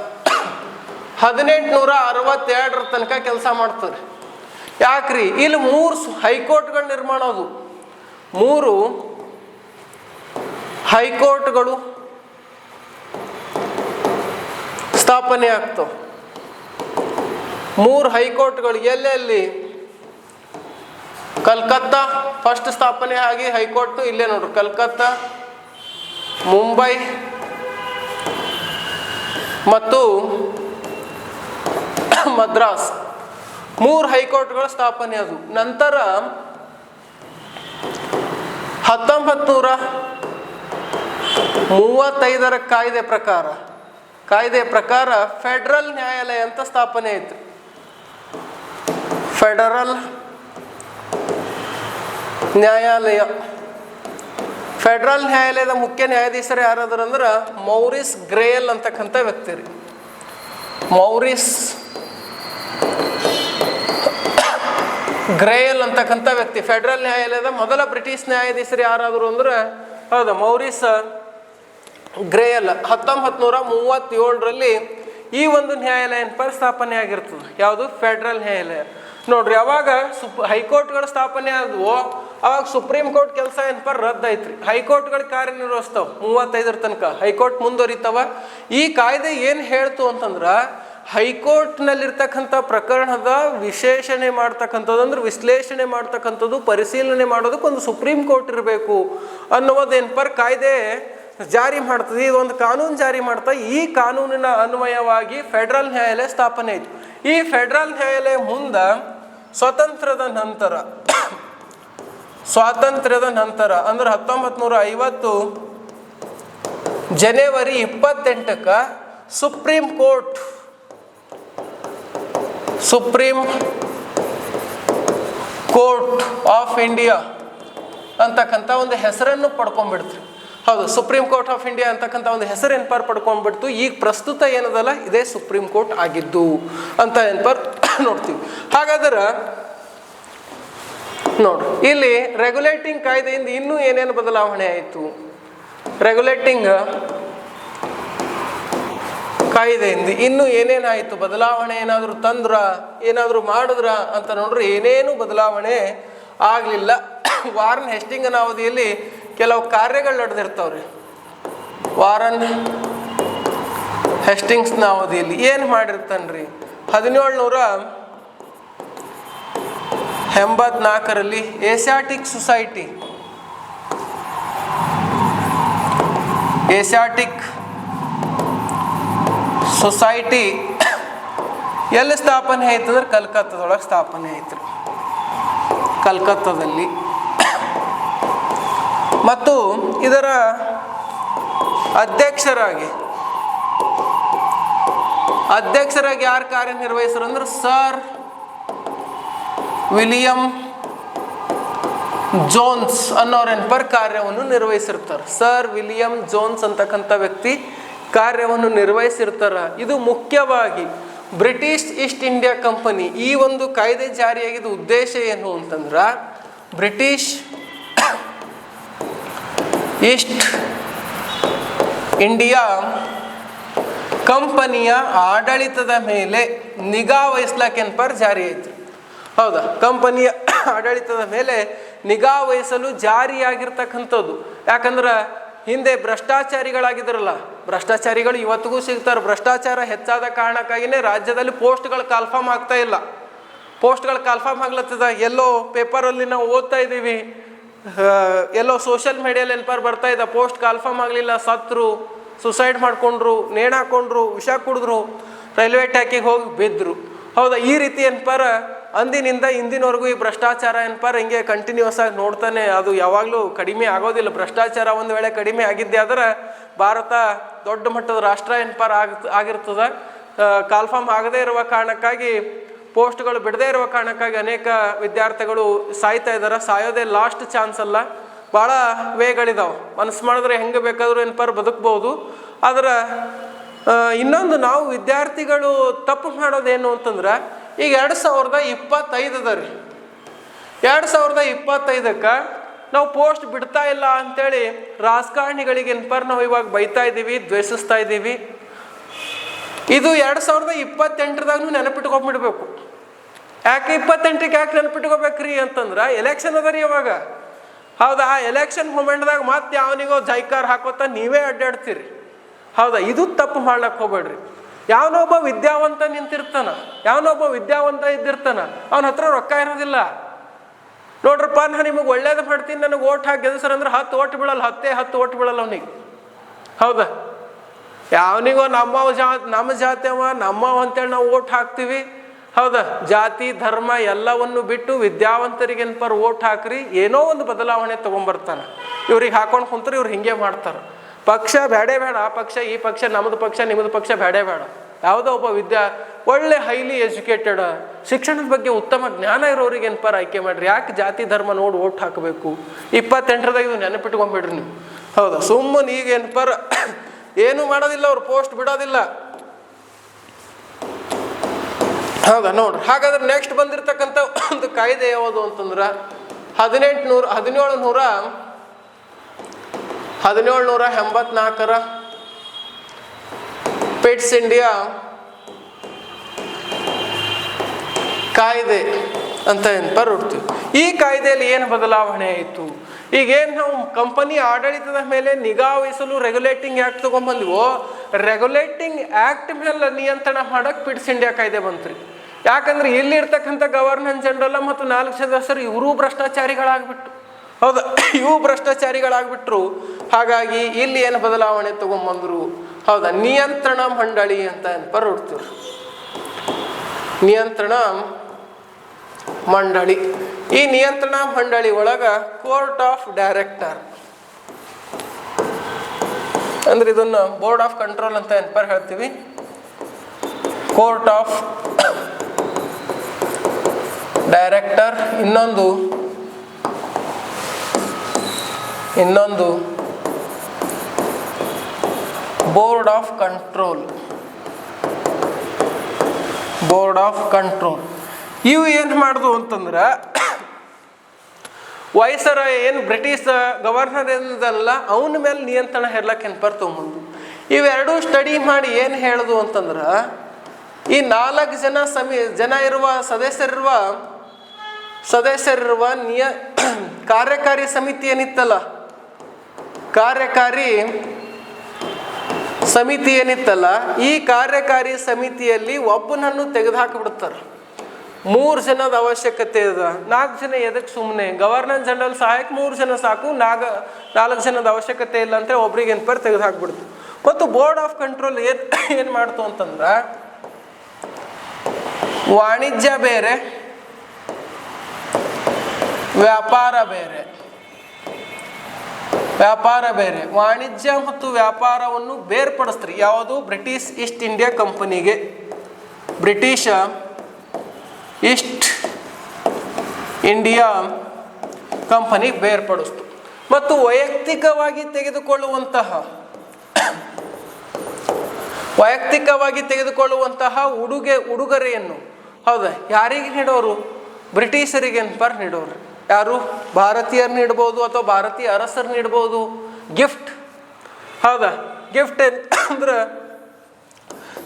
ಹದಿನೆಂಟುನೂರ ಅರವತ್ತೆರಡರ ತನಕ ಕೆಲಸ ಮಾಡ್ತಾರೆ. ಯಾಕ್ರಿ? ಇಲ್ಲಿ ಮೂರು ಹೈಕೋರ್ಟ್ಗಳು ನಿರ್ಮಾಣ ಅದು ಮೂರು ಹೈಕೋರ್ಟ್ಗಳು ಸ್ಥಾಪನೆ ಆಗ್ತು. ಮೂರು ಹೈಕೋರ್ಟ್ಗಳು ಎಲ್ಲೆಲ್ಲಿ? ಕಲ್ಕತ್ತಾ ಫಸ್ಟ್ ಸ್ಥಾಪನೆ ಆಗಿ ಹೈಕೋರ್ಟ್ ಇಲ್ಲೇ ನೋಡ್ರಿ, ಕಲ್ಕತ್ತಾ, ಮುಂಬೈ ಮತ್ತು ಮದ್ರಾಸ್. ಮೂರು ಹೈಕೋರ್ಟ್ಗಳ ಸ್ಥಾಪನೆ ಅದು ನಂತರ ಹತ್ತೊಂಬತ್ತು ನೂರ ಮೂವತ್ತೈದರ ಕಾಯ್ದೆ ಪ್ರಕಾರ ಕಾಯ್ದೆ ಪ್ರಕಾರ ಫೆಡರಲ್ ನ್ಯಾಯಾಲಯ ಅಂತ ಸ್ಥಾಪನೆ ಆಯಿತು ಫೆಡರಲ್ ನ್ಯಾಯಾಲಯ. ಫೆಡರಲ್ ನ್ಯಾಯಾಲಯದ ಮುಖ್ಯ ನ್ಯಾಯಾಧೀಶರು ಯಾರಾದ್ರು ಅಂದ್ರೆ ಮೌರಿಸ್ ಗ್ರೇಯಲ್ ಅಂತಕ್ಕಂಥ ವ್ಯಕ್ತಿ ರೀ ಮೌರಿಸ್ ಗ್ರೇಯಲ್ ಅಂತಕ್ಕಂಥ ವ್ಯಕ್ತಿ. ಫೆಡರಲ್ ನ್ಯಾಯಾಲಯದ ಮೊದಲ ಬ್ರಿಟಿಷ್ ನ್ಯಾಯಾಧೀಶರು ಯಾರಾದರು ಅಂದ್ರೆ ಹೌದು ಮೌರಿಸ್ ಗ್ರೇಯಲ್ ಹತ್ತೊಂಬತ್ತು ನೂರ ಮೂವತ್ತೇಳರಲ್ಲಿ ಈ ಒಂದು ನ್ಯಾಯಾಲಯ ಏನಪ್ಪ ಸ್ಥಾಪನೆ ಆಗಿರ್ತದೆ. ಯಾವುದು? ಫೆಡರಲ್ ನ್ಯಾಯಾಲಯ. ನೋಡ್ರಿ ಯಾವಾಗ ಸುಪ್, ಹೈಕೋರ್ಟ್ಗಳು ಸ್ಥಾಪನೆ ಆದವು, ಅವಾಗ ಸುಪ್ರೀಂ ಕೋರ್ಟ್ ಕೆಲಸ ಏನಪ್ಪ ರದ್ದು ಐತ್ರಿ ಹೈಕೋರ್ಟ್ಗಳು ಕಾರ್ಯನಿರ್ವಹಿಸ್ತಾವ, ಮೂವತ್ತೈದರ ತನಕ. ಹೈಕೋರ್ಟ್ ಮುಂದುವರಿತಾವ. ಈ ಕಾಯ್ದೆ ಏನು ಹೇಳ್ತು ಅಂತಂದ್ರೆ, ಹೈಕೋರ್ಟ್ನಲ್ಲಿರ್ತಕ್ಕಂಥ ಪ್ರಕರಣದ ವಿಶೇಷಣೆ ಮಾಡ್ತಕ್ಕಂಥದ್ದು ಅಂದ್ರೆ ವಿಶ್ಲೇಷಣೆ ಮಾಡ್ತಕ್ಕಂಥದ್ದು, ಪರಿಶೀಲನೆ ಮಾಡೋದಕ್ಕೊಂದು ಸುಪ್ರೀಂ ಕೋರ್ಟ್ ಇರಬೇಕು ಅನ್ನೋದೇನಪ್ಪ ಕಾಯ್ದೆ ಜಾರಿ ಮಾಡ್ತದೆ. ಇದೊಂದು ಕಾನೂನು ಜಾರಿ ಮಾಡ್ತಾ, ಈ ಕಾನೂನಿನ ಅನ್ವಯವಾಗಿ ಫೆಡರಲ್ ನ್ಯಾಯಾಲಯ ಸ್ಥಾಪನೆ ಆಯಿತು. ಈ ಫೆಡರಲ್ ನ್ಯಾಯಾಲಯ ಮುಂದೆ ಸ್ವತಂತ್ರದ ನಂತರ, ಸ್ವಾತಂತ್ರ್ಯದ ನಂತರ, ಅಂದ್ರೆ ಹತ್ತೊಂಬತ್ತು ನೂರ ಐವತ್ತು ಜನವರಿ ಇಪ್ಪತ್ತೆಂಟಕ್ಕೆ supreme court supreme court of India ಅಂತಕ್ಕಂಥ ಒಂದು ಹೆಸರನ್ನು ಪಡ್ಕೊಂಡ್ಬಿಡ್ತು. ಹೌದು ಸುಪ್ರೀಂ ಕೋರ್ಟ್ ಆಫ್ ಇಂಡಿಯಾ ಅಂತಕ್ಕಂಥ ಒಂದು ಹೆಸರು ಎನ್ಪಾರ್ ಪಡ್ಕೊಂಡ್ಬಿಡ್ತು. ಈಗ ಪ್ರಸ್ತುತ ಏನದಲ್ಲ, ಇದೇ ಸುಪ್ರೀಂ ಕೋರ್ಟ್ ಆಗಿದ್ದು ಅಂತ ಎನ್ಪಾರ್ ನೋಡ್ತೀವಿ. ಹಾಗಾದ್ರೆ ನೋಡ್ರಿ ಇಲ್ಲಿ ರೆಗ್ಯುಲೇಟಿಂಗ್ ಕಾಯ್ದೆಯಿಂದ ಇನ್ನೂ ಏನೇನು ಬದಲಾವಣೆ ಆಯಿತು? ರೆಗ್ಯುಲೇಟಿಂಗ್ ಕಾಯ್ದೆಯಿಂದ ಇನ್ನೂ ಏನೇನಾಯಿತು? ಬದಲಾವಣೆ ಏನಾದರೂ ತಂದ್ರ, ಏನಾದರೂ ಮಾಡಿದ್ರ ಅಂತ ನೋಡ್ರಿ, ಏನೇನು ಬದಲಾವಣೆ ಆಗಲಿಲ್ಲ. ವಾರ್ನ್ ಹೆಸ್ಟಿಂಗನ ಅವಧಿಯಲ್ಲಿ ಕೆಲವು ಕಾರ್ಯಗಳು ನಡೆದಿರ್ತಾವ್ರಿ. ವಾರನ್ ಹೆಸ್ಟಿಂಗ್ಸ್ನ ಅವಧಿಯಲ್ಲಿ ಏನು ಮಾಡಿರ್ತಾನ್ರಿ? ಹದಿನೇಳ್ನೂರ ಎಂಬತ್ನಾಲ್ಕರಲ್ಲಿ ಏಷ್ಯಾಟಿಕ್ ಸೊಸೈಟಿ. ಏಷ್ಯಾಟಿಕ್ ಸೊಸೈಟಿ ಎಲ್ಲಿ ಸ್ಥಾಪನೆ ಆಯ್ತು ಅಂದ್ರೆ ಕಲ್ಕತ್ತಾದೊಳಗೆ ಸ್ಥಾಪನೆ ಆಯ್ತು ಕಲ್ಕತ್ತಾದಲ್ಲಿ. ಮತ್ತು ಇದರ ಅಧ್ಯಕ್ಷರಾಗಿ ಅಧ್ಯಕ್ಷರಾಗಿ ಯಾರು ಕಾರ್ಯನಿರ್ವಹಿಸರು ಅಂದ್ರೆ ಸರ್ ವಿಲಿಯಂ ಜೋನ್ಸ್ ಅನ್ನೋರೆನ್ಪರ್ ಕಾರ್ಯವನ್ನು ನಿರ್ವಹಿಸಿರ್ತಾರೆ. ಸರ್ ವಿಲಿಯಂ ಜೋನ್ಸ್ ಅಂತಕ್ಕಂಥ ವ್ಯಕ್ತಿ ಕಾರ್ಯವನ್ನು ನಿರ್ವಹಿಸಿರ್ತಾರ. ಇದು ಮುಖ್ಯವಾಗಿ ಬ್ರಿಟಿಷ್ ಈಸ್ಟ್ ಇಂಡಿಯಾ ಕಂಪನಿ ಈ ಒಂದು ಕಾಯ್ದೆ ಜಾರಿಯಾಗಿದ್ದ ಉದ್ದೇಶ ಏನು ಅಂತಂದ್ರ ಬ್ರಿಟಿಷ್ ಈಸ್ಟ್ ಇಂಡಿಯಾ ಕಂಪನಿಯ ಆಡಳಿತದ ಮೇಲೆ ನಿಗಾ ವಹಿಸ್ಲಾಕೆನ್ಪರ್ ಜಾರಿ ಆಯಿತು. ಹೌದಾ? ಕಂಪನಿಯ ಆಡಳಿತದ ಮೇಲೆ ನಿಗಾ ವಹಿಸಲು ಜಾರಿಯಾಗಿರ್ತಕ್ಕಂಥದ್ದು. ಯಾಕಂದ್ರೆ ಹಿಂದೆ ಭ್ರಷ್ಟಾಚಾರಿಗಳಾಗಿದ್ರಲ್ಲ, ಭ್ರಷ್ಟಾಚಾರಿಗಳು ಇವತ್ತಿಗೂ ಸಿಗ್ತಾರೆ. ಭ್ರಷ್ಟಾಚಾರ ಹೆಚ್ಚಾದ ಕಾರಣಕ್ಕಾಗಿಯೇ ರಾಜ್ಯದಲ್ಲಿ ಪೋಸ್ಟ್ಗಳು ಕನ್ಫರ್ಮ್ ಆಗ್ತಾ ಇಲ್ಲ. ಪೋಸ್ಟ್ಗಳು ಕನ್ಫರ್ಮ್ ಆಗ್ಲತ್ತದ. ಎಲ್ಲೋ ಪೇಪರಲ್ಲಿ ನಾವು ಓದ್ತಾ ಇದ್ದೀವಿ. ಎಲ್ಲೋ ಸೋಷಿಯಲ್ ಮೀಡಿಯಲ್ಲಿ ನೆನಪಾರು ಬರ್ತಾ ಇದ್ದ ಪೋಸ್ಟ್ ಕನ್ಫರ್ಮ್ ಆಗಲಿಲ್ಲ, ಸತ್ರು ಸುಸೈಡ್ ಮಾಡ್ಕೊಂಡ್ರು ನೇಣಾಕೊಂಡ್ರು ವಿಷ ಕುಡಿದ್ರು ರೈಲ್ವೆ ಟ್ಯಾಕಿಗೆ ಹೋಗಿ ಬಿದ್ದರು ಹೌದಾ, ಈ ರೀತಿ ಏನ್ಪಾರ ಅಂದಿನಿಂದ ಇಂದಿನವರೆಗೂ ಈ ಭ್ರಷ್ಟಾಚಾರ ಏನ್ಪಾರ ಹಿಂಗೆ ಕಂಟಿನ್ಯೂಸ್ ಆಗಿ ನೋಡ್ತಾನೆ, ಅದು ಯಾವಾಗಲೂ ಕಡಿಮೆ ಆಗೋದಿಲ್ಲ. ಭ್ರಷ್ಟಾಚಾರ ಒಂದು ವೇಳೆ ಕಡಿಮೆ ಆಗಿದ್ದೆ ಆದ್ರೆ ಭಾರತ ದೊಡ್ಡ ಮಟ್ಟದ ರಾಷ್ಟ್ರ ಏನಪಾರ ಆಗ, ಆಗಿರ್ತದೆ? ಕಾಲ್ಫಾರ್ಮ್ ಆಗದೇ ಇರುವ ಕಾರಣಕ್ಕಾಗಿ ಪೋಸ್ಟ್ಗಳು ಬಿಡದೇ ಇರುವ ಕಾರಣಕ್ಕಾಗಿ ಅನೇಕ ವಿದ್ಯಾರ್ಥಿಗಳು ಸಾಯ್ತಾ ಇದ್ದಾರೆ. ಸಾಯೋದೇ ಲಾಸ್ಟ್ ಚಾನ್ಸ್ ಅಲ್ಲ. ಭಾಳ ವೇಗಳಿದಾವೆ. ಮನಸ್ಸು ಮಾಡಿದ್ರೆ ಹೆಂಗೆ ಬೇಕಾದರೂ ಏನಪಾರ ಬದುಕ್ಬೋದು. ಆದ್ರೆ ಇನ್ನೊಂದು ನಾವು ವಿದ್ಯಾರ್ಥಿಗಳು ತಪ್ಪು ಮಾಡೋದೇನು ಅಂತಂದ್ರೆ, ಈಗ ಎರಡು ಸಾವಿರದ ಇಪ್ಪತ್ತೈದು ಅದ ರೀ. ಎರಡು ಸಾವಿರದ ಇಪ್ಪತ್ತೈದಕ್ಕೆ ನಾವು ಪೋಸ್ಟ್ ಬಿಡ್ತಾ ಇಲ್ಲ ಅಂತೇಳಿ ರಾಜಕಾರಣಿಗಳಿಗೆ ಏನಪ್ಪಾರ ನಾವು ಇವಾಗ ಬೈತಾ ಇದ್ದೀವಿ, ದ್ವೇಷಿಸ್ತಾ ಇದ್ದೀವಿ. ಇದು ಎರಡು ಸಾವಿರದ ಇಪ್ಪತ್ತೆಂಟರದಾಗೂ ನೆನಪಿಟ್ಕೊಂಡ್ಬಿಡ್ಬೇಕು ಯಾಕೆ ಇಪ್ಪತ್ತೆಂಟಕ್ಕೆ ಯಾಕೆ ನೆನಪಿಟ್ಕೋಬೇಕ್ರಿ ಅಂತಂದ್ರೆ ಎಲೆಕ್ಷನ್ ಅದ ರೀ ಇವಾಗ ಹೌದಾ? ಆ ಎಲೆಕ್ಷನ್ ಮೂಮೆಂಟ್ದಾಗ ಮತ್ತೆ ಯಾವನಿಗೋ ಜೈಕಾರ್ ಹಾಕೋತ ನೀವೇ ಅಡ್ಡಾಡ್ತೀರಿ. ಹೌದಾ? ಇದು ತಪ್ಪು ಮಾಡ್ಲಕ್ಕೆ ಹೋಗ್ಬೇಡ್ರಿ. ಯಾವನೊಬ್ಬ ವಿದ್ಯಾವಂತ ನಿಂತಿರ್ತಾನ. ಯಾವನೊಬ್ಬ ವಿದ್ಯಾವಂತ ಇದ್ದಿರ್ತಾನ. ಅವನ ಹತ್ರ ರೊಕ್ಕ ಇರೋದಿಲ್ಲ. ನೋಡ್ರಪ್ಪ ನಾನು ನಿಮಗೆ ಒಳ್ಳೇದು ಮಾಡ್ತೀನಿ, ನನಗೆ ಓಟ್ ಹಾಕಿ ಗೆಲ್ಸರ್ ಅಂದ್ರೆ ಹತ್ತು ಓಟ್ ಬೀಳಲ್ಲ, ಹತ್ತೇ ಹತ್ತು ಓಟ್ ಬೀಳಲ್ಲ ಅವನಿಗೆ. ಹೌದಾ? ಯಾವನಿಗೋ ನಮ್ಮವ ಜಾ, ನಮ್ಮ ಜಾತ್ಯವ ನಮ್ಮವ ಅಂತೇಳಿ ನಾವು ಓಟ್ ಹಾಕ್ತೀವಿ. ಹೌದಾ? ಜಾತಿ, ಧರ್ಮ ಎಲ್ಲವನ್ನು ಬಿಟ್ಟು ವಿದ್ಯಾವಂತರಿಗೆ ಪರ ಓಟ್ ಹಾಕ್ರಿ? ಏನೋ ಒಂದು ಬದಲಾವಣೆ ತೊಗೊಂಬರ್ತಾನೆ ಇವ್ರಿಗೆ ಹಾಕೊಂಡು ಕುಂತ್ರೆ ಇವ್ರು ಹಿಂಗೆ ಮಾಡ್ತಾರೆ. ಪಕ್ಷ ಬೇಡೇ ಬೇಡ ಆ ಪಕ್ಷ, ಈ ಪಕ್ಷ ನಮ್ಮದು ಪಕ್ಷ ನಿಮ್ಮದು ಪಕ್ಷ ಬೇಡೇ ಬೇಡ ಯಾವುದೋ ಒಬ್ಬ ವಿದ್ಯಾ, ಒಳ್ಳೆ ಹೈಲಿ ಎಜುಕೇಟೆಡ್ ಶಿಕ್ಷಣದ ಬಗ್ಗೆ ಉತ್ತಮ ಜ್ಞಾನ ಇರೋರಿಗೆ ಏನ್ಪಾರ ಆಯ್ಕೆ ಮಾಡ್ರಿ? ಯಾಕೆ ಜಾತಿ, ಧರ್ಮ ನೋಡಿ ಓಟ್ ಹಾಕಬೇಕು? ಇಪ್ಪತ್ತೆಂಟರದಾಗ ಇದು ನೆನಪಿಟ್ಕೊಂಬಿಡ್ರಿ ನೀವು. ಹೌದಾ? ಸುಮ್ಮನೆ ಈಗ ಏನ್ಪಾರ ಏನು ಮಾಡೋದಿಲ್ಲ, ಅವ್ರು ಪೋಸ್ಟ್ ಬಿಡೋದಿಲ್ಲ. ಹೌದಾ? ನೋಡ್ರಿ ಹಾಗಾದ್ರೆ ನೆಕ್ಸ್ಟ್ ಬಂದಿರತಕ್ಕಂಥ ಒಂದು ಕಾಯ್ದೆ ಯಾವುದು ಅಂತಂದ್ರೆ ಹದಿನೆಂಟು ನೂರ ಹದಿನೇಳು ನೂರ ಹದಿನೇಳು ನೂರ ಎಂಬತ್ನಾಲ್ಕರ ಪಿಟ್ಸ್ ಇಂಡಿಯಾ ಕಾಯ್ದೆ ಅಂತ ಏನು ಬರ್ತೀವಿ ಈ ಕಾಯ್ದೆಯಲ್ಲಿ ಏನು ಬದಲಾವಣೆ ಆಯಿತು? ಈಗೇನು ನಾವು ಕಂಪನಿ ಆಡಳಿತದ ಮೇಲೆ ನಿಗಾ ವಹಿಸಲು ರೆಗ್ಯುಲೇಟಿಂಗ್ ಆ್ಯಕ್ಟ್ ತೊಗೊಂಬಂದ್ವೋ ರೆಗ್ಯುಲೇಟಿಂಗ್ ಆ್ಯಕ್ಟ್ ಮೇಲೆ ನಿಯಂತ್ರಣ ಮಾಡೋಕೆ ಪಿಟ್ಸ್ ಇಂಡಿಯಾ ಕಾಯ್ದೆ ಬಂತ್ರಿ. ಯಾಕಂದ್ರೆ ಇಲ್ಲಿರ್ತಕ್ಕಂಥ ಗವರ್ನರ್ ಜನರಲ್ ಮತ್ತು ನಾಲ್ಕು ಸದಸ್ಯರು ಇವರೂ ಭ್ರಷ್ಟಾಚಾರಿಗಳಾಗ್ಬಿಟ್ಟು. ಹೌದು ಇವು ಭ್ರಷ್ಟಾಚಾರಿಗಳಾಗ್ಬಿಟ್ರು. ಹಾಗಾಗಿ ಇಲ್ಲಿ ಏನು ಬದಲಾವಣೆ ತಗೊಂಬಂದ್ರು? ಹೌದಾ? ನಿಯಂತ್ರಣ ಮಂಡಳಿ ಅಂತ ಏನಪ್ಪ ಹುಡ್ತೀವಿ ನಿಯಂತ್ರಣ ಮಂಡಳಿ. ಈ ನಿಯಂತ್ರಣ ಮಂಡಳಿ ಒಳಗ ಕೋರ್ಟ್ ಆಫ್ ಡೈರೆಕ್ಟರ್. ಅಂದ್ರೆ ಇದನ್ನ ಬೋರ್ಡ್ ಆಫ್ ಕಂಟ್ರೋಲ್ ಅಂತ ಏನ್ಪರ್ ಹೇಳ್ತೀವಿ? ಕೋರ್ಟ್ ಆಫ್ ಡೈರೆಕ್ಟರ್ ಇನ್ನೊಂದು. ಇನ್ನೊಂದು. Board of control board of control ಇವು ಏನು ಮಾಡಿದ್ವು ಅಂತಂದ್ರೆ, ವಯಸ್ಸರ ಏನು ಬ್ರಿಟಿಷ್ ಗವರ್ನರ್ ಏನದಲ್ಲ, ಅವನ ಮೇಲೆ ನಿಯಂತ್ರಣ ಹೇರ್ಲಕ್ಕೆ ಬರ್ತವೆ ಮುಂದೆ ಇವೆರಡೂ ಸ್ಟಡಿ ಮಾಡಿ ಏನು ಹೇಳಿದ್ವು ಅಂತಂದ್ರೆ, ಈ ನಾಲ್ಕು ಜನ ಸಮಿ, ಜನ ಇರುವ, ಸದಸ್ಯರಿರುವ ಸದಸ್ಯರಿರುವ ನಿಯ ಕಾರ್ಯಕಾರಿ ಸಮಿತಿ ಏನಿತ್ತಲ್ಲ? ಕಾರ್ಯಕಾರಿ ಸಮಿತಿ ಏನಿತ್ತಲ್ಲ, ಈ ಕಾರ್ಯಕಾರಿ ಸಮಿತಿಯಲ್ಲಿ ಒಬ್ಬನನ್ನು ತೆಗೆದುಹಾಕಿಬಿಡ್ತಾರೆ. ಮೂರು ಜನದ ಅವಶ್ಯಕತೆ ಇದೆ ನಾಲ್ಕು ಜನ ಎದಕ್ಕೆ ಸುಮ್ಮನೆ ಗವರ್ನರ್ ಜನರಲ್ ಸಹಾಯಕ್ಕೆ ಮೂರು ಜನ ಸಾಕು, ನಾಗ ನಾಲ್ಕು ಜನದ ಅವಶ್ಯಕತೆ ಇಲ್ಲ ಅಂತ ಒಬ್ರಿಗೆ ಏನ್ಪರ್ ತೆಗೆದು ಹಾಕ್ಬಿಡ್ತು ಮತ್ತು ಬೋರ್ಡ್ ಆಫ್ ಕಂಟ್ರೋಲ್ ಏನು ಏನು ಮಾಡ್ತು ಅಂತಂದ್ರೆ, ವಾಣಿಜ್ಯ ಬೇರೆ ವ್ಯಾಪಾರ ಬೇರೆ. ವ್ಯಾಪಾರ ಬೇರೆ. ವಾಣಿಜ್ಯ ಮತ್ತು ವ್ಯಾಪಾರವನ್ನು ಬೇರ್ಪಡಿಸ್ತ್ರಿ. ಯಾವುದು? ಬ್ರಿಟಿಷ್ ಈಸ್ಟ್ ಇಂಡಿಯಾ ಕಂಪನಿಗೆ. ಬ್ರಿಟಿಷ ಈಸ್ಟ್ ಇಂಡಿಯಾ ಕಂಪನಿ ಬೇರ್ಪಡಿಸ್ತು. ಮತ್ತು ವೈಯಕ್ತಿಕವಾಗಿ ತೆಗೆದುಕೊಳ್ಳುವಂತಹ ವೈಯಕ್ತಿಕವಾಗಿ ತೆಗೆದುಕೊಳ್ಳುವಂತಹ ಉಡುಗೆ, ಉಡುಗೊರೆಯನ್ನು ಹೌದಾ, ಯಾರಿಗೆ ನೀಡೋರು? ಬ್ರಿಟಿಷರಿಗೆ ಪರ್ ನೀಡೋರು. ಯಾರು? ಭಾರತೀಯರು ನೀಡ್ಬೋದು ಅಥವಾ ಭಾರತೀಯ ಅರಸರು ನೀಡ್ಬೋದು? ಗಿಫ್ಟ್ ಹೌದಾ? ಗಿಫ್ಟ್ ಅಂದ್ರೆ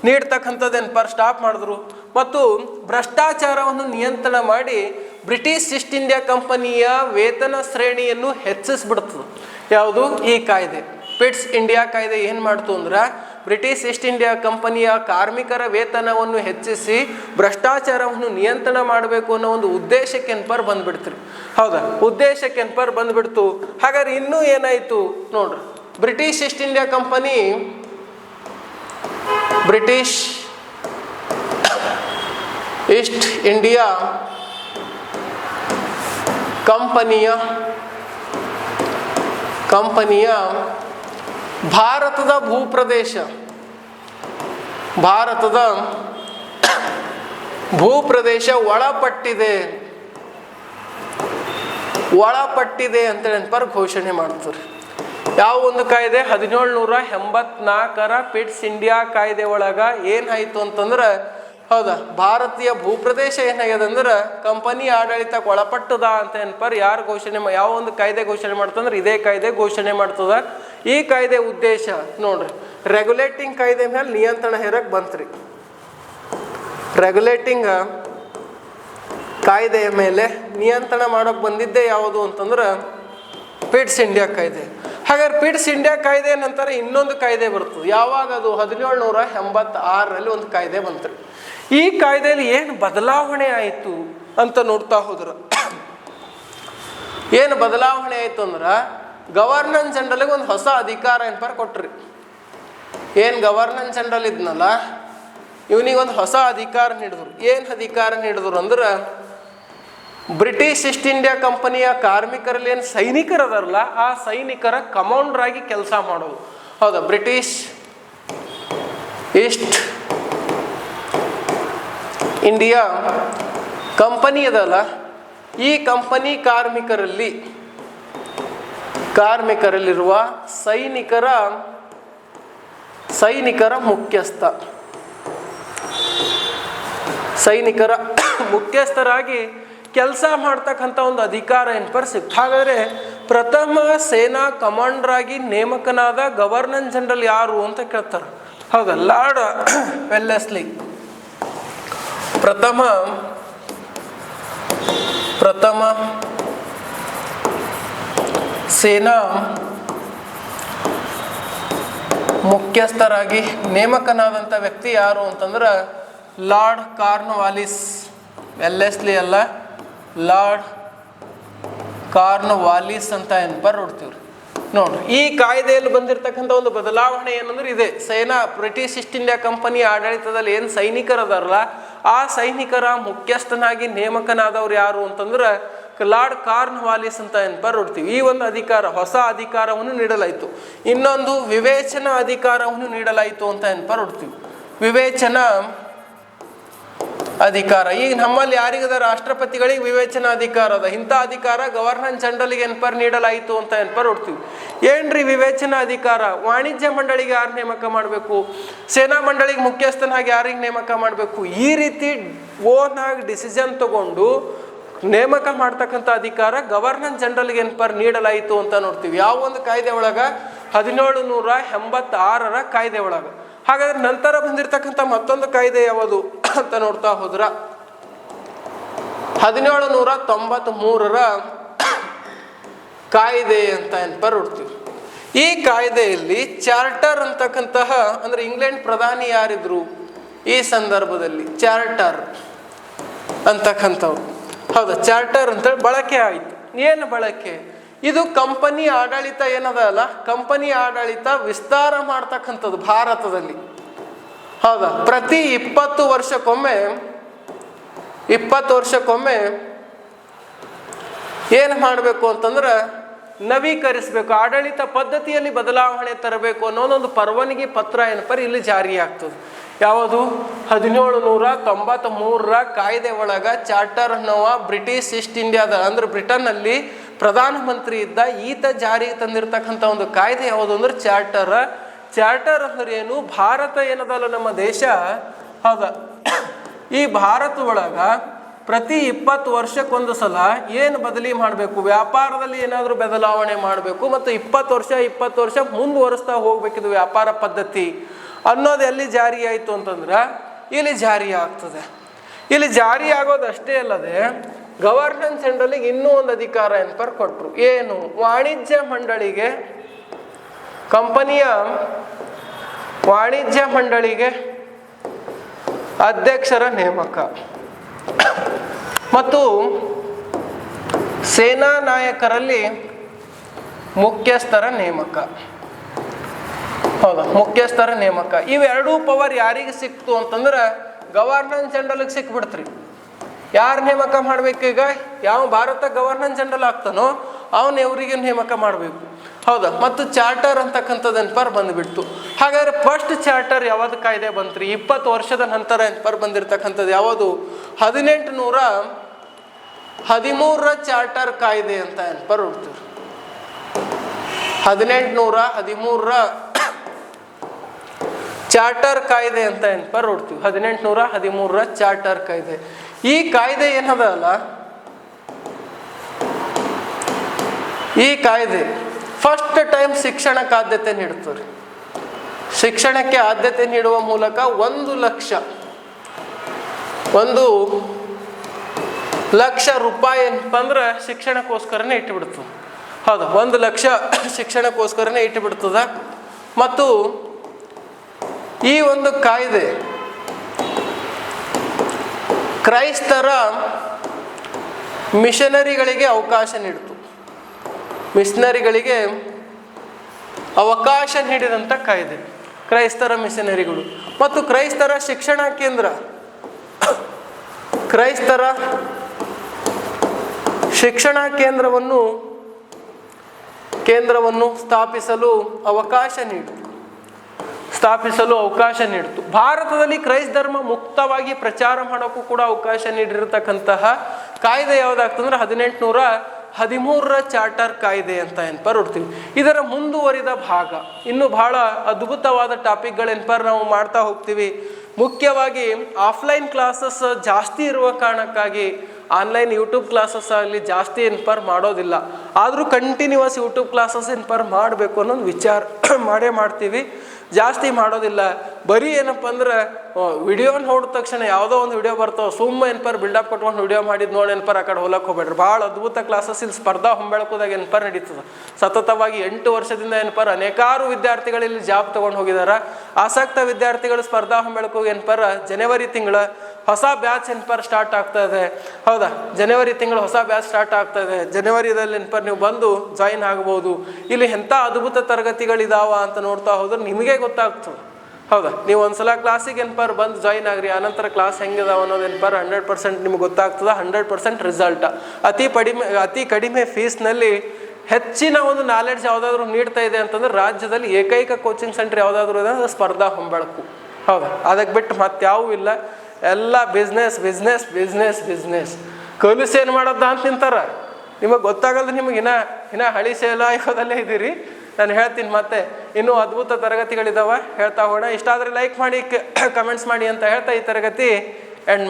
ನೀಡ್ತಕ್ಕಂಥದ್ದೇನು? ಪರ್ ಸ್ಟಾಪ್ ಮಾಡಿದ್ರು. ಮತ್ತು ಭ್ರಷ್ಟಾಚಾರವನ್ನು ನಿಯಂತ್ರಣ ಮಾಡಿ ಬ್ರಿಟಿಷ್ ಈಸ್ಟ್ ಇಂಡಿಯಾ ಕಂಪನಿಯ ವೇತನ ಶ್ರೇಣಿಯನ್ನು ಹೆಚ್ಚಿಸ್ಬಿಡ್ತದೆ ಯಾವುದು? ಈ ಕಾಯ್ದೆ. ಪಿಟ್ಸ್ ಇಂಡಿಯಾ ಕಾಯ್ದೆ ಏನು ಮಾಡ್ತು ಅಂದ್ರೆ ಬ್ರಿಟಿಷ್ ಈಸ್ಟ್ ಇಂಡಿಯಾ ಕಂಪನಿಯ ಕಾರ್ಮಿಕರ ವೇತನವನ್ನು ಹೆಚ್ಚಿಸಿ ಭ್ರಷ್ಟಾಚಾರವನ್ನು ನಿಯಂತ್ರಣ ಮಾಡಬೇಕು ಅನ್ನೋ ಒಂದು ಉದ್ದೇಶಕ್ಕೆ ಎನ್ಪರ್ ಬಂದ್ಬಿಡ್ತೀರಿ. ಹೌದಾ? ಉದ್ದೇಶಕ್ಕೆ ಎನ್ಪರ್ ಬಂದ್ಬಿಡ್ತು. ಹಾಗಾದ್ರೆ ಇನ್ನೂ ಏನಾಯಿತು ನೋಡ್ರಿ. British East India company British East India ಕಂಪನಿಯ ಕಂಪನಿಯ ಭಾರತದ ಭೂಪ್ರದೇಶ. ಭಾರತದ ಭೂಪ್ರದೇಶ ಒಳಪಟ್ಟಿದೆ. ಒಳಪಟ್ಟಿದೆ ಅಂತೇಳಿ ನೆನಪರ್ ಘೋಷಣೆ ಮಾಡ್ತಾರೆ. ಯಾವ ಒಂದು ಕಾಯ್ದೆ? ಹದಿನೇಳು ನೂರ ಎಂಬತ್ನಾಲ್ಕರ ಪಿಟ್ಸ್ ಇಂಡಿಯಾ ಕಾಯ್ದೆ ಒಳಗ ಏನಾಯ್ತು ಅಂತಂದ್ರೆ, ಹೌದಾ? ಭಾರತೀಯ ಭೂಪ್ರದೇಶ ಏನಾಗ್ಯದ ಅಂದ್ರೆ ಕಂಪನಿ ಆಡಳಿತಕ್ಕೆ ಒಳಪಟ್ಟದ ಅಂತ ನೆನಪರ್ ಯಾರು ಘೋಷಣೆ ಯಾವ ಒಂದು ಕಾಯ್ದೆ ಘೋಷಣೆ ಮಾಡ್ತಂದ್ರೆ, ಇದೇ ಕಾಯ್ದೆ ಘೋಷಣೆ ಮಾಡ್ತದ. ಈ ಕಾಯ್ದೆ ಉದ್ದೇಶ ನೋಡ್ರಿ ರೆಗ್ಯುಲೇಟಿಂಗ್ ಕಾಯ್ದೆ ಮೇಲೆ ನಿಯಂತ್ರಣ ಹೇರಕ್ ಬಂತ್ರಿ. ರೆಗ್ಯುಲೇಟಿಂಗ್ ಕಾಯ್ದೆಯ ಮೇಲೆ ನಿಯಂತ್ರಣ ಮಾಡೋಕೆ ಬಂದಿದ್ದೇ ಯಾವುದು ಅಂತಂದ್ರೆ ಪಿಟ್ಸ್ ಇಂಡಿಯಾ ಕಾಯ್ದೆ. ಹಾಗಾದ್ರೆ ಪಿಟ್ಸ್ ಇಂಡಿಯಾ ಕಾಯ್ದೆ ನಂತರ ಇನ್ನೊಂದು ಕಾಯ್ದೆ ಬರ್ತದೆ. ಯಾವಾಗ ಅದು? ಹದಿನೇಳು ನೂರ ಎಂಬತ್ತಾರರಲ್ಲಿ ಒಂದು ಕಾಯ್ದೆ ಬಂತ್ರಿ. ಈ ಕಾಯ್ದೆಯಲ್ಲಿ ಏನು ಬದಲಾವಣೆ ಆಯಿತು ಅಂತ ನೋಡ್ತಾ ಹೋದ್ರ. ಏನು ಬದಲಾವಣೆ ಆಯಿತು ಅಂದ್ರೆ ಗವರ್ನರ್ ಜನರಲ್ಗೆ ಒಂದು ಹೊಸ ಅಧಿಕಾರ ಏನಪ್ಪ ಕೊಟ್ರಿ? ಏನು ಗವರ್ನೆನ್ಸ್ ಜನರಲ್ ಇದ್ನಲ್ಲ, ಇವನಿಗೆ ಒಂದು ಹೊಸ ಅಧಿಕಾರ ನೀಡಿದ್ರು. ಏನು ಅಧಿಕಾರ ನೀಡಿದ್ರು ಅಂದ್ರೆ, ಬ್ರಿಟಿಷ್ ಈಸ್ಟ್ ಇಂಡಿಯಾ ಕಂಪನಿಯ ಕಾರ್ಮಿಕರಲ್ಲಿ ಏನು ಸೈನಿಕರು ಅದಾರಲ್ಲ ಆ ಸೈನಿಕರ ಕಮಾಂಡರ್ ಆಗಿ ಕೆಲಸ ಮಾಡೋದು. ಹೌದಾ? ಬ್ರಿಟಿಷ್ ಈಸ್ಟ್ ಇಂಡಿಯಾ ಕಂಪನಿ ಅದಲ್ಲ, ಈ ಕಂಪನಿ ಕಾರ್ಮಿಕರಲ್ಲಿ ಕಾರ್ಮಿಕರಲ್ಲಿರುವ ಸೈನಿಕರ ಸೈನಿಕರ ಮುಖ್ಯಸ್ಥ. ಸೈನಿಕರ ಮುಖ್ಯಸ್ಥರಾಗಿ ಕೆಲಸ ಮಾಡ್ತಕ್ಕಂಥ ಒಂದು ಅಧಿಕಾರ ಏನಪ್ಪ ಸಿಕ್ತು? ಹಾಗಾದರೆ ಪ್ರಥಮ ಸೇನಾ ಕಮಾಂಡರ್ ಆಗಿ ನೇಮಕನಾದ ಗವರ್ನರ್ ಜನರಲ್ ಯಾರು ಅಂತ ಕೇಳ್ತಾರೆ. ಹೌದಾ, ಲಾರ್ಡ್ ವೆಲ್ಲೆಸ್ಲಿ ಪ್ರಥಮ ಪ್ರಥಮ ಸೇನಾ ಮುಖ್ಯಸ್ಥರಾಗಿ ನೇಮಕನಾದಂಥ ವ್ಯಕ್ತಿ ಯಾರು ಅಂತಂದ್ರೆ ಲಾರ್ಡ್ ಕಾರ್ನ್ವಾಲಿಸ್ ವೆಲ್ಲೆಸ್ಲಿ ಅಲ್ಲ, ಲಾರ್ಡ್ ಕಾರ್ನ್ ವಾಲಿಸ್ ಅಂತ ಏನಪ್ಪ ನೋಡ್ತೀವ್ರಿ ನೋಡ್ರಿ, ಈ ಕಾಯ್ದೆಯಲ್ಲಿ ಬಂದಿರತಕ್ಕಂಥ ಒಂದು ಬದಲಾವಣೆ ಏನಂದ್ರೆ ಇದೆ. ಸೇನಾ ಬ್ರಿಟಿಷ್ ಈಸ್ಟ್ ಇಂಡಿಯಾ ಕಂಪನಿ ಆಡಳಿತದಲ್ಲಿ ಏನು ಸೈನಿಕರದಾರಲ್ಲ, ಆ ಸೈನಿಕರ ಮುಖ್ಯಸ್ಥನಾಗಿ ನೇಮಕನಾದವ್ರು ಯಾರು ಅಂತಂದ್ರೆ ಲಾರ್ಡ್ ಕಾರ್ನ್ವಾಲಿಸ್ ಅಂತ ಏನಪ್ಪ ನೋಡ್ತೀವಿ ಈ ಒಂದು ಅಧಿಕಾರ, ಹೊಸ ಅಧಿಕಾರವನ್ನು ನೀಡಲಾಯಿತು. ಇನ್ನೊಂದು ವಿವೇಚನಾ ಅಧಿಕಾರವನ್ನು ನೀಡಲಾಯಿತು ಅಂತ ನೋಡ್ತೀವಿ ವಿವೇಚನಾ ಅಧಿಕಾರ. ಈಗ ನಮ್ಮಲ್ಲಿ ಯಾರಿಗದ ರಾಷ್ಟ್ರಪತಿಗಳಿಗೆ ವಿವೇಚನಾ ಅಧಿಕಾರ ಅದ? ಇಂಥ ಅಧಿಕಾರ ಗವರ್ನರ್ ಜನರಲ್ಗೆ ಎನ್ಪರ್ ನೀಡಲಾಯಿತು ಅಂತ ಎನ್ಪರ್ ಹೊಡ್ತೀವಿ ಏನ್ರಿ ವಿವೇಚನಾ ಅಧಿಕಾರ? ವಾಣಿಜ್ಯ ಮಂಡಳಿಗೆ ಯಾರು ನೇಮಕ ಮಾಡಬೇಕು? ಸೇನಾ ಮಂಡಳಿಗೆ ಮುಖ್ಯಸ್ಥನಾಗಿ ಯಾರಿಗೆ ನೇಮಕ ಮಾಡಬೇಕು? ಈ ರೀತಿ ಓನಾಗಿ ಡಿಸಿಷನ್ ತಗೊಂಡು ನೇಮಕ ಮಾಡ್ತಕ್ಕಂಥ ಅಧಿಕಾರ ಗವರ್ನರ್ ಜನರಲ್ಗೆ ಎನ್ಪರ್ ನೀಡಲಾಯಿತು ಅಂತ ನೋಡ್ತೀವಿ. ಯಾವ ಒಂದು ಕಾಯ್ದೆ ಒಳಗ ಹದಿನೇಳು ನೂರ ಎಂಬತ್ತಾರರ ಕಾಯ್ದೆ ಒಳಗ. ಹಾಗಾದ್ರೆ ನಂತರ ಬಂದಿರತಕ್ಕಂಥ ಮತ್ತೊಂದು ಕಾಯ್ದೆ ಯಾವುದು ಅಂತ ನೋಡ್ತಾ ಹೋದ್ರ, ಹದಿನೇಳು ನೂರ ತೊಂಬತ್ ಮೂರರ ಕಾಯ್ದೆ ಅಂತ ಏನ್ಪರ್ ನೋಡ್ತೀವಿ. ಈ ಕಾಯ್ದೆಯಲ್ಲಿ ಚಾರ್ಟರ್ ಅಂತಕ್ಕಂತಹ, ಅಂದ್ರೆ ಇಂಗ್ಲೆಂಡ್ ಪ್ರಧಾನಿ ಯಾರಿದ್ರು, ಈ ಸಂದರ್ಭದಲ್ಲಿ ಚಾರ್ಟರ್ ಅಂತಕ್ಕಂಥವ್ರು. ಹೌದಾ, ಚಾರ್ಟರ್ ಅಂತೇಳಿ ಬಳಕೆ ಆಯಿತು. ಏನು ಬಳಕೆ? ಇದು ಕಂಪನಿ ಆಡಳಿತ ಏನದ ಅಲ್ಲ? ಕಂಪನಿ ಆಡಳಿತ ವಿಸ್ತಾರ ಮಾಡ್ತಕ್ಕಂಥದ್ದು ಭಾರತದಲ್ಲಿ. ಹೌದಾ? ಪ್ರತಿ ಇಪ್ಪತ್ತು ವರ್ಷಕ್ಕೊಮ್ಮೆ ಇಪ್ಪತ್ತು ವರ್ಷಕ್ಕೊಮ್ಮೆ ಏನು ಮಾಡಬೇಕು ಅಂತಂದ್ರೆ ನವೀಕರಿಸಬೇಕು, ಆಡಳಿತ ಪದ್ಧತಿಯಲ್ಲಿ ಬದಲಾವಣೆ ತರಬೇಕು ಅನ್ನೋದೊಂದು ಪರವಾನಗಿ ಪತ್ರ ಏನಪ್ಪ ಇಲ್ಲಿ ಜಾರಿ ಆಗ್ತದೆ. ಯಾವುದು? ಹದಿನೇಳು ನೂರ ತೊಂಬತ್ತ್ ಮೂರರ ಕಾಯ್ದೆ ಒಳಗ ಚಾರ್ಟರ್ ಅನ್ನುವ ಬ್ರಿಟಿಷ್ ಈಸ್ಟ್ ಇಂಡಿಯಾದ, ಅಂದ್ರೆ ಬ್ರಿಟನ್ನಲ್ಲಿ ಪ್ರಧಾನಮಂತ್ರಿ ಇದ್ದ ಈತ ಜಾರಿಗೆ ತಂದಿರತಕ್ಕಂಥ ಒಂದು ಕಾಯ್ದೆ ಯಾವುದು ಅಂದ್ರೆ ಚಾರ್ಟರ್. ಚಾರ್ಟರ್ ಏನು? ಭಾರತ ಏನದಲ್ಲ ನಮ್ಮ ದೇಶ? ಹೌದಾ. ಈ ಭಾರತ ಒಳಗ ಪ್ರತಿ ಇಪ್ಪತ್ತು ವರ್ಷಕ್ಕೊಂದು ಸಲ ಏನು ಬದಲಿ ಮಾಡಬೇಕು? ವ್ಯಾಪಾರದಲ್ಲಿ ಏನಾದರೂ ಬದಲಾವಣೆ ಮಾಡಬೇಕು? ಮತ್ತು ಇಪ್ಪತ್ತು ವರ್ಷ ಇಪ್ಪತ್ತು ವರ್ಷ ಮುಂದುವರಿಸ್ತಾ ಹೋಗ್ಬೇಕಿದು ವ್ಯಾಪಾರ ಪದ್ಧತಿ ಅನ್ನೋದು ಎಲ್ಲಿ ಜಾರಿ ಆಯಿತು ಅಂತಂದ್ರೆ ಇಲ್ಲಿ ಜಾರಿ ಆಗ್ತದೆ. ಇಲ್ಲಿ ಜಾರಿ ಆಗೋದಷ್ಟೇ ಅಲ್ಲದೆ ಗವರ್ನೆನ್ಸ್ ಹೆಂಡಲಿಗೆ ಇನ್ನೂ ಒಂದು ಅಧಿಕಾರ ಎನ್ಪರ್ ಕೊಟ್ಟರು ಏನು? ವಾಣಿಜ್ಯ ಮಂಡಳಿಗೆ ಕಂಪನಿಯ ವಾಣಿಜ್ಯ ಮಂಡಳಿಗೆ ಅಧ್ಯಕ್ಷರ ನೇಮಕ. ಮತ್ತು ಸೇನಾ ನಾಯಕರಲ್ಲಿ ಮುಖ್ಯಸ್ಥರ ನೇಮಕ. ಹೌದಾ? ಮುಖ್ಯಸ್ಥರ ನೇಮಕ. ಇವೆರಡೂ ಪವರ್ ಯಾರಿಗೆ ಸಿಕ್ತು ಅಂತಂದ್ರೆ ಗವರ್ನರ್ ಜನರಲ್ಗೆ ಸಿಕ್ಬಿಡ್ತ್ರಿ. ಯಾರು ನೇಮಕ ಮಾಡ್ಬೇಕೀಗ ಯಾವ ಭಾರತ ಗವರ್ನರ್ ಜನರಲ್ ಆಗ್ತಾನೋ ಅವನು ಇವರಿಗೆ ನೇಮಕ ಮಾಡಬೇಕು. ಹೌದಾ? ಮತ್ತು ಚಾರ್ಟರ್ ಅಂತಕ್ಕಂಥದ್ದು ಪರ್ ಬಂದುಬಿಡ್ತು. ಹಾಗಾದ್ರೆ ಫಸ್ಟ್ ಚಾರ್ಟರ್ ಯಾವ್ದು ಕಾಯ್ದೆ ಬಂತ್ರಿ? ಇಪ್ಪತ್ತು ವರ್ಷದ ನಂತರ ಎನ್ಪರ್ ಬಂದಿರತಕ್ಕಂಥದ್ದು ಯಾವುದು? ಹದಿನೆಂಟು ನೂರ ಹದಿಮೂರರ ಚಾರ್ಟರ್ ಕಾಯ್ದೆ ಅಂತ ಎನ್ಪರ್ ಹುಡ್ತೀವಿ ಹದಿನೆಂಟುನೂರ ಹದಿಮೂರರ ಚಾರ್ಟರ್ ಕಾಯ್ದೆ ಅಂತ ಎನ್ಪರ್ ಹದಿನೆಂಟು ಹದಿನೆಂಟುನೂರ ಹದಿಮೂರರ ಚಾರ್ಟರ್ ಕಾಯ್ದೆ. ಈ ಕಾಯ್ದೆ ಏನದ ಅಲ್ಲ? ಈ ಕಾಯ್ದೆ ಫಸ್ಟ್ ಟೈಮ್ ಶಿಕ್ಷಣಕ್ಕೆ ಆದ್ಯತೆ ನೀಡ್ತಾರೆ ಶಿಕ್ಷಣಕ್ಕೆ ಆದ್ಯತೆ ನೀಡುವ ಮೂಲಕ ಒಂದು ಲಕ್ಷ ಒಂದು ಲಕ್ಷ ರೂಪಾಯಿ ಅಂತಂದ್ರೆ ಶಿಕ್ಷಣಕ್ಕೋಸ್ಕರನೇ ಇಟ್ಟುಬಿಡ್ತು. ಹೌದು, ಒಂದು ಲಕ್ಷ ಶಿಕ್ಷಣಕ್ಕೋಸ್ಕರನೇ ಇಟ್ಟುಬಿಡ್ತದ. ಮತ್ತು ಈ ಒಂದು ಕಾಯ್ದೆ ಕ್ರೈಸ್ತರ ಮಿಷನರಿಗಳಿಗೆ ಅವಕಾಶ ನೀಡಿತು. ಮಿಷನರಿಗಳಿಗೆ ಅವಕಾಶ ನೀಡಿದಂಥ ಕಾಯ್ದೆ. ಕ್ರೈಸ್ತರ ಮಿಷನರಿಗಳು ಮತ್ತು ಕ್ರೈಸ್ತರ ಶಿಕ್ಷಣ ಕೇಂದ್ರ. ಕ್ರೈಸ್ತರ ಶಿಕ್ಷಣ ಕೇಂದ್ರವನ್ನು ಕೇಂದ್ರವನ್ನು ಸ್ಥಾಪಿಸಲು ಅವಕಾಶ ನೀಡಿತು. ಸ್ಥಾಪಿಸಲು ಅವಕಾಶ ನೀಡಿತು. ಭಾರತದಲ್ಲಿ ಕ್ರೈಸ್ತ ಧರ್ಮ ಮುಕ್ತವಾಗಿ ಪ್ರಚಾರ ಮಾಡೋಕ್ಕೂ ಕೂಡ ಅವಕಾಶ ನೀಡಿರತಕ್ಕಂತಹ ಕಾಯ್ದೆ ಯಾವುದಾಗ್ತಂದ್ರೆ ಹದಿನೆಂಟುನೂರ ಹದಿಮೂರರ ಚಾರ್ಟರ್ ಕಾಯ್ದೆ ಅಂತ ಎನ್ಪರ್ ಉಡ್ತೀವಿ ಇದರ ಮುಂದುವರಿದ ಭಾಗ. ಇನ್ನು ಬಹಳ ಅದ್ಭುತವಾದ ಟಾಪಿಕ್ಗಳೆನ್ಪರ್ ನಾವು ಮಾಡ್ತಾ ಹೋಗ್ತೀವಿ. ಮುಖ್ಯವಾಗಿ ಆಫ್ಲೈನ್ ಕ್ಲಾಸಸ್ ಜಾಸ್ತಿ ಇರುವ ಕಾರಣಕ್ಕಾಗಿ ಆನ್ಲೈನ್ ಯೂಟ್ಯೂಬ್ ಕ್ಲಾಸಸ್ ಆಗಲಿ ಜಾಸ್ತಿ ಎನ್ಪರ್ ಮಾಡೋದಿಲ್ಲ. ಆದರೂ ಕಂಟಿನ್ಯೂಸ್ ಯೂಟ್ಯೂಬ್ ಕ್ಲಾಸಸ್ ಇನ್ಪರ್ ಮಾಡಬೇಕು ಅನ್ನೋದು ವಿಚಾರ. ಮಾಡೇ ಮಾಡ್ತೀವಿ. ಜಾಸ್ತಿ ಮಾಡೋದಿಲ್ಲ. ಬರೀ ಏನಪ್ಪ ಅಂದ್ರೆ ವಿಡಿಯೋ ನೋಡಿದ ತಕ್ಷಣ ಯಾವುದೋ ಒಂದು ವಿಡಿಯೋ ಬರ್ತಾವೆ, ಸುಮ್ಮ ಏನ್ಪರ್ ಬಿಲ್ಡಪ್ ಕೊಟ್ಕೊಂಡು ವಿಡಿಯೋ ಮಾಡಿದ್ ನೋಡಿ ಏನ್ಪರ್ ಆ ಕಡೆ ಹೋಲಕ್ಕೆ ಹೋಗ್ಬೇಡ್ರಿ. ಭಾಳ ಅದ್ಭುತ ಕ್ಲಾಸಸ್ ಇಲ್ಲಿ ಸ್ಪರ್ಧಾ ಹೊಂಬೆಳಕುದಾಗ ಏನ್ಪರ್ ನಡೀತದೆ. ಸತತವಾಗಿ ಎಂಟು ವರ್ಷದಿಂದ ಏನ್ಪರ್ ಅನೇಕಾರು ವಿದ್ಯಾರ್ಥಿಗಳು ಇಲ್ಲಿ ಜಾಬ್ ತಗೊಂಡು ಹೋಗಿದಾರ. ಆಸಕ್ತ ವಿದ್ಯಾರ್ಥಿಗಳು ಸ್ಪರ್ಧಾ ಹೊಂಬೆಳಕು ಏನ್ಪರ್ ಜನವರಿ ತಿಂಗಳ ಹೊಸ ಬ್ಯಾಚ್ ಎನ್ಪರ್ ಸ್ಟಾರ್ಟ್ ಆಗ್ತಾ ಇದೆ. ಹೌದಾ? ಜನವರಿ ತಿಂಗಳು ಹೊಸ ಬ್ಯಾಚ್ ಸ್ಟಾರ್ಟ್ ಆಗ್ತಾ ಇದೆ. ಜನವರಿದಲ್ಲಿ ಎನ್ಪರ್ ನೀವು ಬಂದು ಜಾಯಿನ್ ಆಗ್ಬೋದು. ಇಲ್ಲಿ ಎಂಥ ಅದ್ಭುತ ತರಗತಿಗಳಿದಾವ ಅಂತ ನೋಡ್ತಾ ಹೋದ್ರೆ ನಿಮಗೆ ಗೊತ್ತಾಗ್ತದೆ ಹೌದಾ? ನೀವು ಒಂದ್ಸಲ ಕ್ಲಾಸಿಗೆ ಎನ್ಪರ್ ಬಂದು ಜಾಯಿನ್ ಆಗ್ರಿ. ಆನಂತರ ಕ್ಲಾಸ್ ಹೆಂಗಿದಾವ ಅನ್ನೋದು ಎನ್ಪರ್ ಹಂಡ್ರೆಡ್ ಪರ್ಸೆಂಟ್ ನಿಮ್ಗೆ ಗೊತ್ತಾಗ್ತದೆ. ಹಂಡ್ರೆಡ್ ಪರ್ಸೆಂಟ್ ರಿಸಲ್ಟ್ ಅತಿ ಕಡಿಮೆ ಅತಿ ಕಡಿಮೆ ಫೀಸ್ನಲ್ಲಿ ಹೆಚ್ಚಿನ ಒಂದು ನಾಲೆಡ್ಜ್ ಯಾವುದಾದ್ರೂ ನೀಡ್ತಾ ಇದೆ ಅಂತಂದ್ರೆ ರಾಜ್ಯದಲ್ಲಿ ಏಕೈಕ ಕೋಚಿಂಗ್ ಸೆಂಟರ್ ಯಾವುದಾದ್ರೂ ಇದೆ ಸ್ಪರ್ಧಾ ಹೊಂಬಳಕು ಹೌದಾ? ಅದಕ್ಕೆ ಬಿಟ್ಟು ಮತ್ತಾವೂ ಇಲ್ಲ. ಎಲ್ಲ ಬಿಸ್ನೆಸ್ ಬಿಸ್ನೆಸ್ ಬಿಸ್ನೆಸ್ ಬಿಸ್ನೆಸ್ ಕಲುಸು ಏನು ಮಾಡೋದ ಅಂತ ನಿಂತಾರ? ನಿಮಗೆ ಗೊತ್ತಾಗಲ್ಲ ನಿಮಗೆ ಇನ್ನ ಇನ್ನ ಹಳಿ ಸೇಲಾಯೋದಲ್ಲೇ ಇದ್ದೀರಿ ನಾನು ಹೇಳ್ತೀನಿ ಮತ್ತೆ, ಇನ್ನೂ ಅದ್ಭುತ ತರಗತಿಗಳಿದ್ದಾವೆ ಹೇಳ್ತಾ ಹೋಗೋಣ. ಇಷ್ಟ ಆದರೆ ಲೈಕ್ ಮಾಡಿ ಕಮೆಂಟ್ಸ್ ಮಾಡಿ ಅಂತ ಹೇಳ್ತಾ ಈ ತರಗತಿ ಎಂಡ್